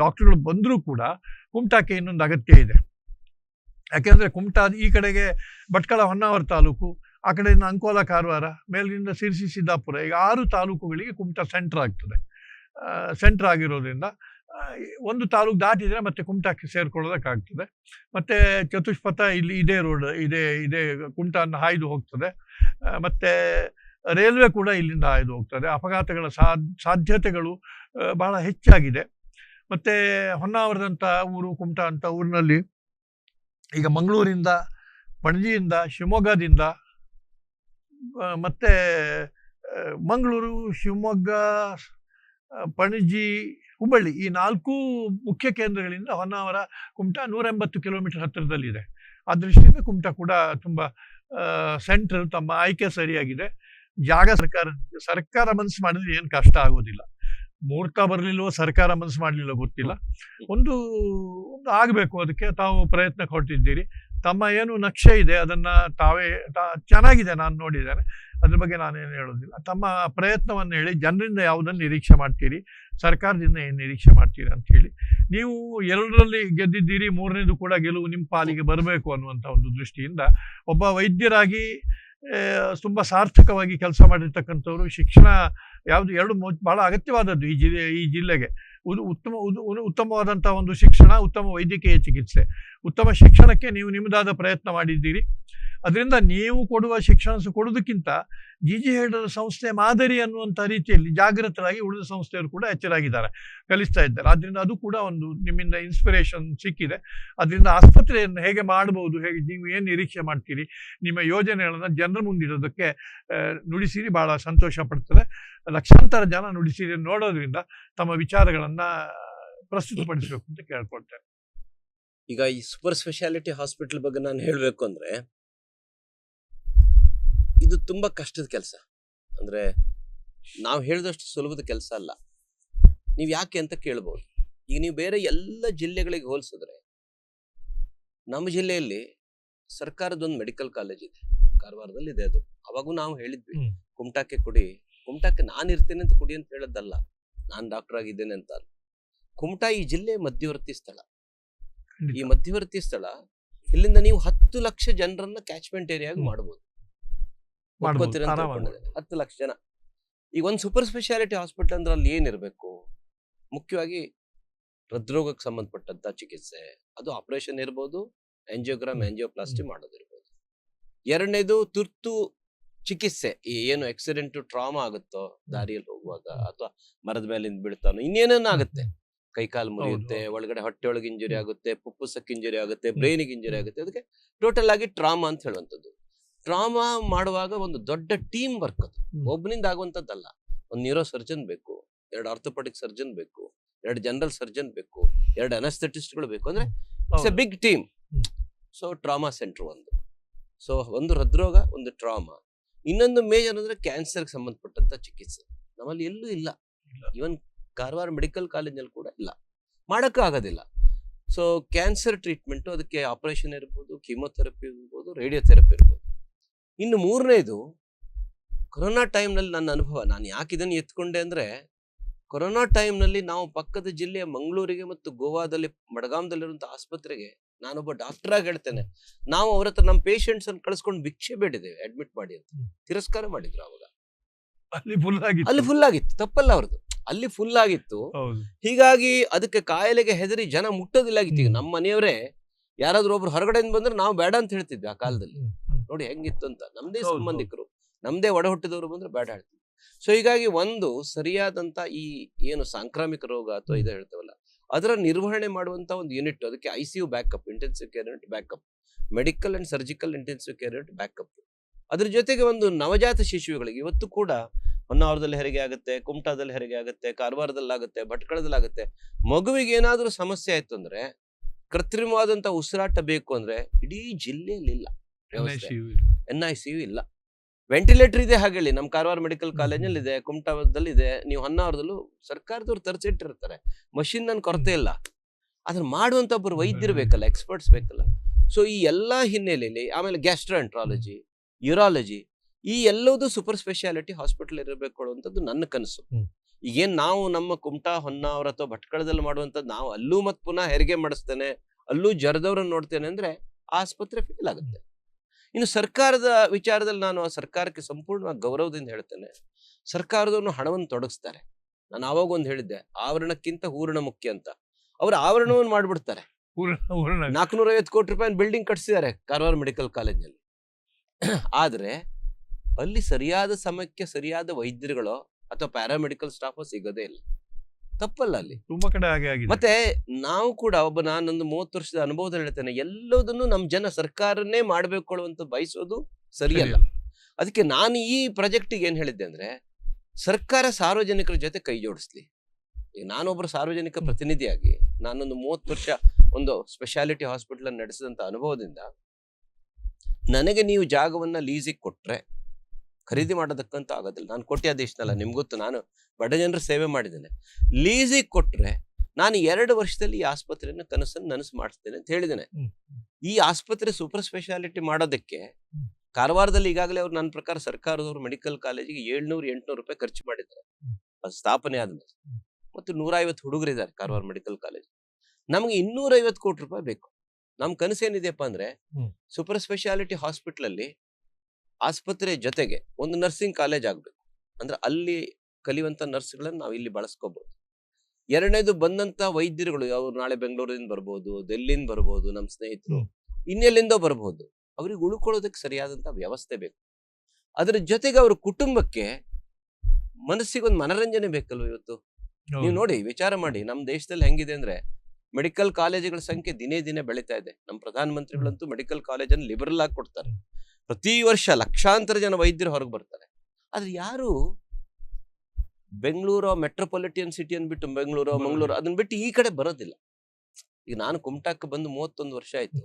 ಡಾಕ್ಟ್ರುಗಳು ಬಂದರೂ ಕೂಡ ಕುಮಟಾಕ್ಕೆ ಇನ್ನೊಂದು ಅಗತ್ಯ ಇದೆ. ಯಾಕೆಂದರೆ ಕುಮಟಾ ಈ ಕಡೆಗೆ ಭಟ್ಕಳ ಹೊನ್ನಾವರ ತಾಲೂಕು, ಆ ಕಡೆಯಿಂದ ಅಂಕೋಲ ಕಾರವಾರ ಮೇಲಿನಿಂದ ಸಿರಿಸಿ ಸಿದ್ದಾಪುರ, ಈಗ ಆರು ತಾಲೂಕುಗಳಿಗೆ ಕುಮಟಾ ಸೆಂಟರ್ ಆಗ್ತದೆ. ಸೆಂಟರ್ ಆಗಿರೋದ್ರಿಂದ ಒಂದು ತಾಲೂಕು ದಾಟಿದರೆ ಮತ್ತೆ ಕುಮಟಾಕ್ಕೆ ಸೇರ್ಕೊಳ್ಳೋದಕ್ಕಾಗ್ತದೆ. ಮತ್ತೆ ಚತುಷ್ಪಥ ಇಲ್ಲಿ ಇದೇ ರೋಡ್ ಇದೇ ಇದೇ ಕುಮಟಾನ ಹಾಯ್ದು ಹೋಗ್ತದೆ. ಮತ್ತು ರೈಲ್ವೆ ಕೂಡ ಇಲ್ಲಿಂದ ಹಾಯ್ದು ಹೋಗ್ತದೆ. ಅಪಘಾತಗಳ ಸಾಧ್ ಸಾಧ್ಯತೆಗಳು ಬಹಳ ಹೆಚ್ಚಾಗಿದೆ. ಮತ್ತೆ ಹೊನ್ನಾವರದಂಥ ಊರು, ಕುಮಟಾ ಅಂತ ಊರಿನಲ್ಲಿ ಈಗ ಮಂಗಳೂರಿಂದ, ಪಣಜಿಯಿಂದ, ಶಿವಮೊಗ್ಗದಿಂದ ಮತ್ತೆ ಮಂಗಳೂರು, ಶಿವಮೊಗ್ಗ ಪಣಜಿ ಹುಬ್ಬಳ್ಳಿ ಈ ನಾಲ್ಕು ಮುಖ್ಯ ಕೇಂದ್ರಗಳಿಂದ ಹೊನ್ನಾವರ, ಕುಮಟಾ ನೂರ ಎಂಬತ್ತು ಕಿಲೋಮೀಟರ್ ಹತ್ತಿರದಲ್ಲಿದೆ. ಆ ದೃಷ್ಟಿಯಿಂದ ಕುಮಟಾ ಕೂಡ ತುಂಬ ಸೆಂಟ್ರಲ್ ತಮ್ಮ ಆಯ್ಕೆ ಸರಿಯಾಗಿದೆ. ಜಾಗ ಸರ್ಕಾರ ಸರ್ಕಾರ ಮನಸ್ಸು ಮಾಡಿದ್ರೆ ಏನು ಕಷ್ಟ ಆಗೋದಿಲ್ಲ. ಮುಹೂರ್ತ ಬರಲಿಲ್ವೋ, ಸರ್ಕಾರ ಮನಸ್ಸು ಮಾಡಲಿಲ್ಲ ಗೊತ್ತಿಲ್ಲ. ಒಂದು ಒಂದು ಆಗಬೇಕು ಅದಕ್ಕೆ ತಾವು ಪ್ರಯತ್ನ ಕೊಟ್ಟಿದ್ದೀರಿ. ತಮ್ಮ ಏನು ನಕ್ಷೆ ಇದೆ ಅದನ್ನ ತಾವೇ ಚೆನ್ನಾಗಿದೆ ನಾನು ನೋಡಿದ್ದೇನೆ. ಅದ್ರ ಬಗ್ಗೆ ನಾನೇನು ಹೇಳೋದಿಲ್ಲ. ತಮ್ಮ ಪ್ರಯತ್ನವನ್ನು ಹೇಳಿ ಜನರಿಂದ ಯಾವುದನ್ನು ನಿರೀಕ್ಷೆ ಮಾಡ್ತೀರಿ, ಸರ್ಕಾರದಿಂದ ಏನು ನಿರೀಕ್ಷೆ ಮಾಡ್ತೀರಿ ಅಂತ ಹೇಳಿ. ನೀವು ಎರಡರಲ್ಲಿ ಗೆದ್ದಿದ್ದೀರಿ, ಮೂರನೇದು ಕೂಡ ಗೆಲುವು ನಿಮ್ಮ ಪಾಲಿಗೆ ಬರಬೇಕು ಅನ್ನುವಂಥ ಒಂದು ದೃಷ್ಟಿಯಿಂದ ಒಬ್ಬ ವೈದ್ಯರಾಗಿ ತುಂಬ ಸಾರ್ಥಕವಾಗಿ ಕೆಲಸ ಮಾಡಿರ್ತಕ್ಕಂಥವ್ರು ಶಿಕ್ಷಣ ಯಾವುದು ಎರಡು ಭಾಳ ಅಗತ್ಯವಾದದ್ದು ಈ ಜಿಲ್ಲೆ, ಈ ಜಿಲ್ಲೆಗೆ. ಉತ್ತಮ ಉತ್ತಮವಾದಂತಹ ಒಂದು ಶಿಕ್ಷಣ, ಉತ್ತಮ ವೈದ್ಯಕೀಯ ಚಿಕಿತ್ಸೆ. ಉತ್ತಮ ಶಿಕ್ಷಣಕ್ಕೆ ನೀವು ನಿಮ್ಮದಾದ ಪ್ರಯತ್ನ ಮಾಡಿದ್ದೀರಿ. ಅದರಿಂದ ನೀವು ಕೊಡುವ ಶಿಕ್ಷಣ ಕೊಡೋದಕ್ಕಿಂತ ಜಿ ಜಿ ಹೆಡರ್ ಸಂಸ್ಥೆ ಮಾದರಿ ಅನ್ನುವಂಥ ರೀತಿಯಲ್ಲಿ ಜಾಗೃತರಾಗಿ ಉಳಿದ ಸಂಸ್ಥೆಯವರು ಕೂಡ ಎಚ್ಚರಾಗಿದ್ದಾರೆ. ಕಲಿಸ್ತಾ ಇದ್ದಾರೆ. ಆದ್ದರಿಂದ ಅದು ಕೂಡ ಒಂದು ನಿಮ್ಮಿಂದ ಇನ್ಸ್ಪಿರೇಷನ್ ಸಿಕ್ಕಿದೆ. ಅದರಿಂದ ಆಸ್ಪತ್ರೆಯನ್ನು ಹೇಗೆ ಮಾಡಬಹುದು ಹೇಗೆ ನೀವು ಏನು ನಿರೀಕ್ಷೆ ಮಾಡ್ತೀರಿ, ನಿಮ್ಮ ಯೋಜನೆಗಳನ್ನು ಜನರ ಮುಂದಿಡೋದಕ್ಕೆ ನುಡಿಸಿರಿ. ಬಹಳ ಸಂತೋಷ ಪಡ್ತದೆ. ಲಕ್ಷಾಂತರ ಜನ ನುಡಿಸಿರಿ ನೋಡೋದ್ರಿಂದ ತಮ್ಮ ವಿಚಾರಗಳನ್ನ ಪ್ರಸ್ತುತಪಡಿಸಬೇಕು ಅಂತ ಕೇಳ್ಕೊಳ್ತೇನೆ. ಈಗ ಈ ಸೂಪರ್ ಸ್ಪೆಷಾಲಿಟಿ ಹಾಸ್ಪಿಟಲ್ ಬಗ್ಗೆ ನಾನು ಹೇಳಬೇಕು ಅಂದ್ರೆ ಇದು ತುಂಬಾ ಕಷ್ಟದ ಕೆಲಸ. ಅಂದ್ರೆ ನಾವು ಹೇಳಿದಷ್ಟು ಸುಲಭದ ಕೆಲಸ ಅಲ್ಲ. ನೀವು ಯಾಕೆ ಅಂತ ಕೇಳ್ಬೋದು. ಈಗ ನೀವು ಬೇರೆ ಎಲ್ಲ ಜಿಲ್ಲೆಗಳಿಗೆ ಹೋಲಿಸಿದ್ರೆ ನಮ್ಮ ಜಿಲ್ಲೆಯಲ್ಲಿ ಸರ್ಕಾರದ ಒಂದು ಮೆಡಿಕಲ್ ಕಾಲೇಜ್ ಇದೆ. ಕಾರವಾರದಲ್ಲಿ ಇದೆ ಅದು. ಅವಾಗೂ ನಾವು ಹೇಳಿದ್ವಿ. ಕುಮಟಾಕ್ಕೆ ಕೊಡಿ ಕುಮಟಾಕ್ಕೆ ನಾನು ಇರ್ತೇನೆ ಅಂತ ಕೊಡಿ ಅಂತ ಹೇಳೋದಲ್ಲ ನಾನು ಡಾಕ್ಟರ್ ಆಗಿದ್ದೇನೆ ಅಂತ ಕುಮಟಾ ಈ ಜಿಲ್ಲೆ ಮಧ್ಯವರ್ತಿ ಸ್ಥಳ. ಈ ಮಧ್ಯವರ್ತಿ ಸ್ಥಳ ಇಲ್ಲಿಂದ ನೀವು ಹತ್ತು ಲಕ್ಷ ಜನರನ್ನ ಕ್ಯಾಚ್ಮೆಂಟ್ ಏರಿಯಾಗಿ. ಮಾಡಬಹುದು. ಹತ್ತು ಲಕ್ಷ ಜನ. ಈಗ ಒಂದು ಸೂಪರ್ ಸ್ಪೆಷಾಲಿಟಿ ಹಾಸ್ಪಿಟಲ್ ಅಂದ್ರೆ ಅಲ್ಲಿ ಏನಿರಬೇಕು ಮುಖ್ಯವಾಗಿ ಹೃದ್ರೋಗಕ್ಕೆ ಸಂಬಂಧಪಟ್ಟಂತ ಚಿಕಿತ್ಸೆ ಅದು ಆಪರೇಷನ್ ಇರ್ಬೋದು ಎಂಜಿಯೋಗ್ರಾಮ್ ಆಂಜಿಯೋಪ್ಲಾಸ್ಟಿ ಎಂಜಿಯೋಪ್ಲಾಸ್ಟಿ ಮಾಡೋದಿರ್ಬೋದು. ಎರಡನೇದು ತುರ್ತು ಚಿಕಿತ್ಸೆ ಈ ಏನು ಆಕ್ಸಿಡೆಂಟ್ ಟ್ರಾಮಾ ಆಗುತ್ತೋ ದಾರಿಯಲ್ಲಿ ಹೋಗುವಾಗ ಅಥವಾ ಮರದ ಮೇಲಿಂದ ಬೀಳ್ತಾನೋ ಇನ್ನೇನೇನು ಆಗುತ್ತೆ. ಕೈಕಾಲು ಮುರಿಯುತ್ತೆ ಒಳಗಡೆ ಹೊಟ್ಟೆ ಒಳಗೆ ಇಂಜುರಿ. ಆಗುತ್ತೆ ಪುಪ್ಪುಸಕ್ಕೆ ಇಂಜುರಿ ಆಗುತ್ತೆ. ಬ್ರೈನಿಗೆ ಇಂಜುರಿ ಆಗುತ್ತೆ ಅದಕ್ಕೆ ಟೋಟಲ್ ಆಗಿ ಟ್ರಾಮಾ ಅಂತ ಹೇಳುವಂಥದ್ದು. ಟ್ರಾಮಾ ಮಾಡುವಾಗ ಒಂದು ದೊಡ್ಡ ಟೀಮ್ ವರ್ಕ್ ಅದು. ಒಬ್ಬನಿಂದ ಆಗುವಂಥದ್ದಲ್ಲ. ಒಂದು ನ್ಯೂರೋ ಸರ್ಜನ್ ಬೇಕು ಎರಡು ಆರ್ಥೋಪೆಡಿಕ್ ಸರ್ಜನ್ ಬೇಕು ಎರಡು ಜನರಲ್ ಸರ್ಜನ್ ಬೇಕು ಎರಡು ಅನಸ್ಥೆಟಿಸ್ಟ್ಗಳು ಬೇಕು. ಅಂದ್ರೆ it's a big team. So trauma centre ಒಂದು. ಸೊ ಒಂದು ಹೃದ್ರೋಗ ಒಂದು ಟ್ರಾಮಾ ಇನ್ನೊಂದು ಮೇಜರ್ ಅಂದ್ರೆ ಕ್ಯಾನ್ಸರ್ಗೆ ಸಂಬಂಧಪಟ್ಟಂತ ಚಿಕಿತ್ಸೆ. ನಮ್ಮಲ್ಲಿ ಎಲ್ಲೂ ಇಲ್ಲ. ಇವನ್ ಕಾರವಾರ ಮೆಡಿಕಲ್ ಕಾಲೇಜಲ್ಲಿ ಕೂಡ ಇಲ್ಲ. ಮಾಡೋಕ್ಕಾಗೋದಿಲ್ಲ ಸೊ ಕ್ಯಾನ್ಸರ್ ಟ್ರೀಟ್ಮೆಂಟ್ ಅದಕ್ಕೆ ಆಪರೇಷನ್ ಇರ್ಬೋದು ಕೀಮೋಥೆರಪಿ ಇರ್ಬೋದು ರೇಡಿಯೋಥೆರಪಿ ಇರ್ಬೋದು. ಇನ್ನು ಮೂರನೇದು ಕೊರೋನಾ ಟೈಮ್ನಲ್ಲಿ ನನ್ನ ಅನುಭವ ನಾನು ಯಾಕೆ ಇದನ್ನು ಎತ್ಕೊಂಡೆ ಅಂದ್ರೆ ಕೊರೋನಾ ಟೈಮ್ನಲ್ಲಿ ನಾವು ಪಕ್ಕದ ಜಿಲ್ಲೆಯ ಮಂಗಳೂರಿಗೆ ಮತ್ತು ಗೋವಾದಲ್ಲಿ ಮಡಗಾಮದಲ್ಲಿರುವಂತಹ ಆಸ್ಪತ್ರೆಗೆ ನಾನೊಬ್ಬ ಡಾಕ್ಟರ್ ಆಗಿ ಹೇಳ್ತೇನೆ ನಾವು ಅವ್ರ ಹತ್ರ ನಮ್ಮ ಪೇಷಂಟ್ಸ್ ಅನ್ನು ಕಳಿಸ್ಕೊಂಡು ಭಿಕ್ಷೆ ಬೇಡಿದ್ದೇವೆ ಅಡ್ಮಿಟ್ ಮಾಡಿ ಅಂತ. ತಿರಸ್ಕಾರ ಮಾಡಿದ್ರು ಅವಾಗ. ಅಲ್ಲಿ ಫುಲ್ ಆಗಿತ್ತು. ಅಲ್ಲಿ ಫುಲ್ ಆಗಿತ್ತು ತಪ್ಪಲ್ಲ ಅವ್ರದ್ದು ಅಲ್ಲಿ ಫುಲ್ ಆಗಿತ್ತು. ಹೌದು. ಹೀಗಾಗಿ ಅದಕ್ಕೆ ಕಾಯಿಲೆಗೆ ಹೆದರಿ ಜನ ಮುಟ್ಟೋದಿಲ್ಲ ಆಗಿತ್ತು ಈಗ ನಮ್ಮ ಮನೆಯವರೇ ಯಾರಾದ್ರೂ ಒಬ್ರು ಹೊರಗಡೆಯಿಂದ ಬಂದ್ರೆ ನಾವು ಬೇಡ ಅಂತ ಹೇಳ್ತಿದ್ವಿ ಆ ಕಾಲದಲ್ಲಿ. ನೋಡಿ ಹೆಂಗಿತ್ತು ಅಂತ. ನಮ್ದೇ ಹೌದು, ಸಂಬಂಧಿಕರು ನಮ್ದೇ ಒಡ ಹುಟ್ಟಿದವರು ಬಂದ್ರೆ ಬೇಡ ಹೇಳ್ತೀವಿ ಸೊ ಹೀಗಾಗಿ ಒಂದು ಸರಿಯಾದಂತ ಈ ಏನು ಸಾಂಕ್ರಾಮಿಕ ರೋಗ ಅಥವಾ ಇದು ಹೇಳ್ತೇವಲ್ಲ ಅದರ ನಿರ್ವಹಣೆ ಮಾಡುವಂತ ಒಂದು ಯೂನಿಟ್ ಅದಕ್ಕೆ I C U backup intensive care unit backup medical and surgical intensive care unit backup ಅದ್ರ ಜೊತೆಗೆ ಒಂದು ನವಜಾತ ಶಿಶುಗಳಿಗೆ ಇವತ್ತು ಕೂಡ ಹೊನ್ನಾವರದಲ್ಲಿ ಹೆರಿಗೆ ಆಗುತ್ತೆ ಕುಮಟಾದಲ್ಲಿ ಹೆರಿಗೆ ಆಗುತ್ತೆ ಕಾರವಾರದಲ್ಲಿ ಆಗುತ್ತೆ ಭಟ್ಕಳದಲ್ಲಿ ಆಗುತ್ತೆ ಮಗುವಿಗೆ ಏನಾದರೂ ಸಮಸ್ಯೆ ಆಯ್ತು ಅಂದ್ರೆ ಕೃತ್ರಿಮವಾದಂತ ಉಸಿರಾಟ ಬೇಕು ಅಂದ್ರೆ ಇಡೀ ಜಿಲ್ಲೆಯಲ್ಲಿ ಇಲ್ಲ. ಎನ್ ಐ ಸಿ ಯು ಇಲ್ಲ. ವೆಂಟಿಲೇಟರ್ ಇದೆ ಹಾಗೆ ಹೇಳಿ ನಮ್ಮ ಕಾರವಾರ ಮೆಡಿಕಲ್ ಕಾಲೇಜಲ್ಲಿ ಇದೆ ಕುಮಟಾದಲ್ಲಿ ಇದೆ ನೀವು ಹೊನ್ನಾವರದಲ್ಲೂ ಸರ್ಕಾರದವ್ರು ತರಿಸಿಟ್ಟಿರ್ತಾರೆ ಮಷಿನ್ ನನ್ ಕೊರತೆ ಇಲ್ಲ. ಅದನ್ನ ಮಾಡುವಂತ ಒಬ್ಬರು ವೈದ್ಯರು ಬೇಕಲ್ಲ ಎಕ್ಸ್ಪರ್ಟ್ಸ್ ಬೇಕಲ್ಲ. ಸೊ ಈ ಎಲ್ಲಾ ಹಿನ್ನೆಲೆಯಲ್ಲಿ ಆಮೇಲೆ ಗ್ಯಾಸ್ಟ್ರೋಎಂಟ್ರಾಲಜಿ ಯುರಾಲಜಿ ಈ ಎಲ್ಲದೂ ಸೂಪರ್ ಸ್ಪೆಷಾಲಿಟಿ ಹಾಸ್ಪಿಟಲ್ ಇರಬೇಕು ಅನ್ನುವಂಥದ್ದು ನನ್ನ ಕನಸು. ಈಗೇನ್ ನಾವು ನಮ್ಮ ಕುಮಟಾ ಹೊನ್ನಾವರ ಅಥವಾ ಭಟ್ಕಳದಲ್ಲಿ ಮಾಡುವಂಥದ್ದು ನಾವು ಅಲ್ಲೂ ಮತ್ತೆ ಪುನಃ ಹೆರಿಗೆ ಮಾಡಿಸ್ತೇನೆ ಅಲ್ಲೂ ಜರದವ್ರನ್ನ ನೋಡ್ತೇನೆ ಅಂದ್ರೆ ಆಸ್ಪತ್ರೆ ಫೇಲ್ ಆಗುತ್ತೆ. ಇನ್ನು ಸರ್ಕಾರದ ವಿಚಾರದಲ್ಲಿ ನಾನು ಆ ಸರ್ಕಾರಕ್ಕೆ ಸಂಪೂರ್ಣವಾಗಿ ಗೌರವದಿಂದ ಹೇಳ್ತೇನೆ ಸರ್ಕಾರದವನು ಹಣವನ್ನು ತೊಡಗಿಸ್ತಾರೆ. ನಾನು ಆವಾಗ ಒಂದು ಹೇಳಿದ್ದೆ ಆವರಣಕ್ಕಿಂತ ಹೂರಣ ಮುಖ್ಯ ಅಂತ. ಅವರು ಆವರಣವನ್ನು ಮಾಡ್ಬಿಡ್ತಾರೆ. ನಾಲ್ಕುನೂರ ಐವತ್ತು ಕೋಟಿ ರೂಪಾಯಿ ಬಿಲ್ಡಿಂಗ್ ಕಟ್ಸಿದ್ದಾರೆ ಕಾರವಾರ ಮೆಡಿಕಲ್ ಕಾಲೇಜಲ್ಲಿ ಆದ್ರೆ ಅಲ್ಲಿ ಸರಿಯಾದ ಸಮಯಕ್ಕೆ ಸರಿಯಾದ ವೈದ್ಯರುಗಳು ಅಥವಾ ಪ್ಯಾರಾಮೆಡಿಕಲ್ ಸ್ಟಾಫ್ ಸಿಗೋದೇ ಇಲ್ಲ. ತಪ್ಪಲ್ಲ ಅಲ್ಲಿ ತುಂಬಾ ಕಡೆ ಹಾಗೆ ಆಗಿದೆ. ಮತ್ತೆ ನಾವು ಕೂಡ ಒಬ್ಬ ನಾನೊಂದು ಮೂವತ್ತು ವರ್ಷದ ಅನುಭವದಲ್ಲಿ ಹೇಳ್ತೇನೆ ಎಲ್ಲದನ್ನು ನಮ್ಮ ಜನ ಸರ್ಕಾರನೇ ಮಾಡಬೇಕು ಅಂತ ಬಯಸೋದು ಸರಿಯಲ್ಲ. ಅದಕ್ಕೆ ನಾನು ಈ ಪ್ರಾಜೆಕ್ಟಿಗೆ ಏನ್ ಹೇಳಿದ್ದೆ ಅಂದ್ರೆ ಸರ್ಕಾರ ಸಾರ್ವಜನಿಕರ ಜೊತೆ ಕೈ ಜೋಡಿಸ್ಲಿ. ಈಗ ನಾನೊಬ್ಬರು ಸಾರ್ವಜನಿಕ. ಪ್ರತಿನಿಧಿಯಾಗಿ ನಾನೊಂದು ಮೂವತ್ತು ವರ್ಷ ಒಂದು ಸ್ಪೆಷಾಲಿಟಿ ಹಾಸ್ಪಿಟಲ್ ನಡೆಸಿದಂತ ಅನುಭವದಿಂದ ನನಗೆ ನೀವು ಜಾಗವನ್ನ ಲೀಸಿಗೆ ಕೊಟ್ರೆ ಖರೀದಿ ಮಾಡೋದಕ್ಕಂತೂ ಆಗೋದಿಲ್ಲ. ನಾನು ಕೋಟ್ಯಾಧೀಶನಲ್ಲ ನಿಮ್ಗೆ ಗೊತ್ತು. ನಾನು ಬಡ ಜನರ ಸೇವೆ ಮಾಡಿದ್ದೇನೆ. ಲೀಸಿಗೆ ಕೊಟ್ರೆ ನಾನು ಎರಡು ವರ್ಷದಲ್ಲಿ ಈ ಆಸ್ಪತ್ರೆಯನ್ನು ಕನಸನ್ನು ನನಸು ಮಾಡಿಸ್ತೇನೆ ಅಂತ ಹೇಳಿದ್ದೇನೆ. ಈ ಆಸ್ಪತ್ರೆ ಸೂಪರ್ ಸ್ಪೆಷಾಲಿಟಿ ಮಾಡೋದಕ್ಕೆ. ಕಾರವಾರದಲ್ಲಿ ಈಗಾಗಲೇ ಅವ್ರು ನನ್ನ ಪ್ರಕಾರ ಸರ್ಕಾರದವರು ಮೆಡಿಕಲ್ ಕಾಲೇಜಿಗೆ ಏಳ್ನೂರು ಎಂಟುನೂರು ರೂಪಾಯಿ ಖರ್ಚು ಮಾಡಿದ್ದಾರೆ. ಅದು ಸ್ಥಾಪನೆ ಆದ್ಮೇಲೆ ಮತ್ತು ನೂರೈವತ್ತು ಹುಡುಗರಿದ್ದಾರೆ ಕಾರವಾರ ಮೆಡಿಕಲ್ ಕಾಲೇಜ್. ನಮಗೆ ಇನ್ನೂರೈವತ್ತು ಕೋಟಿ ರೂಪಾಯಿ ಬೇಕು. ನಮ್ ಕನಸೇನಿದೆಯಪ್ಪ ಅಂದ್ರೆ. ಸೂಪರ್ ಸ್ಪೆಷಾಲಿಟಿ ಹಾಸ್ಪಿಟಲ್ ಅಲ್ಲಿ ಆಸ್ಪತ್ರೆ ಜೊತೆಗೆ ಒಂದು ನರ್ಸಿಂಗ್ ಕಾಲೇಜ್ ಆಗ್ಬೇಕು. ಅಂದ್ರೆ ಅಲ್ಲಿ ಕಲಿಯುವಂತ ನರ್ಸ್ಗಳನ್ನ ನಾವು ಇಲ್ಲಿ ಬಳಸ್ಕೋಬಹುದು ಎರಡನೇದು ಬಂದಂತ ವೈದ್ಯರುಗಳು ಅವ್ರು ನಾಳೆ ಬೆಂಗಳೂರಿಂದ ಬರ್ಬೋದು ಡೆಲ್ಲಿಂದ ಬರ್ಬೋದು ನಮ್ಮ ಸ್ನೇಹಿತರು. ಇನ್ನೆಲ್ಲಿಂದ ಬರ್ಬೋದು. ಅವ್ರಿಗೆ ಉಳ್ಕೊಳ್ಳೋದಕ್ಕೆ ಸರಿಯಾದಂತ ವ್ಯವಸ್ಥೆ ಬೇಕು. ಅದ್ರ ಜೊತೆಗೆ ಅವ್ರ ಕುಟುಂಬಕ್ಕೆ ಮನಸ್ಸಿಗೆ ಒಂದು ಮನರಂಜನೆ ಬೇಕಲ್ವ ಇವತ್ತು? ನೀವು ನೋಡಿ ವಿಚಾರ ಮಾಡಿ ನಮ್ಮ ದೇಶದಲ್ಲಿ ಹೆಂಗಿದೆ ಅಂದ್ರೆ ಮೆಡಿಕಲ್ ಕಾಲೇಜುಗಳ ಸಂಖ್ಯೆ ದಿನೇ ದಿನೇ ಬೆಳೀತಾ ಇದೆ. ನಮ್ಮ ಪ್ರಧಾನಮಂತ್ರಿಗಳಂತೂ ಮೆಡಿಕಲ್ ಕಾಲೇಜನ್ನು ಲಿಬರಲ್ ಆಗಿ ಕೊಡ್ತಾರೆ. ಪ್ರತಿ ವರ್ಷ ಲಕ್ಷಾಂತರ ಜನ ವೈದ್ಯರು ಹೊರಗೆ ಬರ್ತಾರೆ. ಆದ್ರೆ ಯಾರು? ಬೆಂಗಳೂರು ಮೆಟ್ರೋಪಾಲಿಟಿಯನ್ ಸಿಟಿ ಅಂದ್ಬಿಟ್ಟು ಬೆಂಗಳೂರು. ಮಂಗಳೂರು ಅದನ್ನ ಬಿಟ್ಟು ಈ ಕಡೆ ಬರೋದಿಲ್ಲ. ಈಗ ನಾನು ಕುಮಟಾಕ್ ಬಂದು ಮೂವತ್ತೊಂದು ವರ್ಷ ಆಯ್ತು.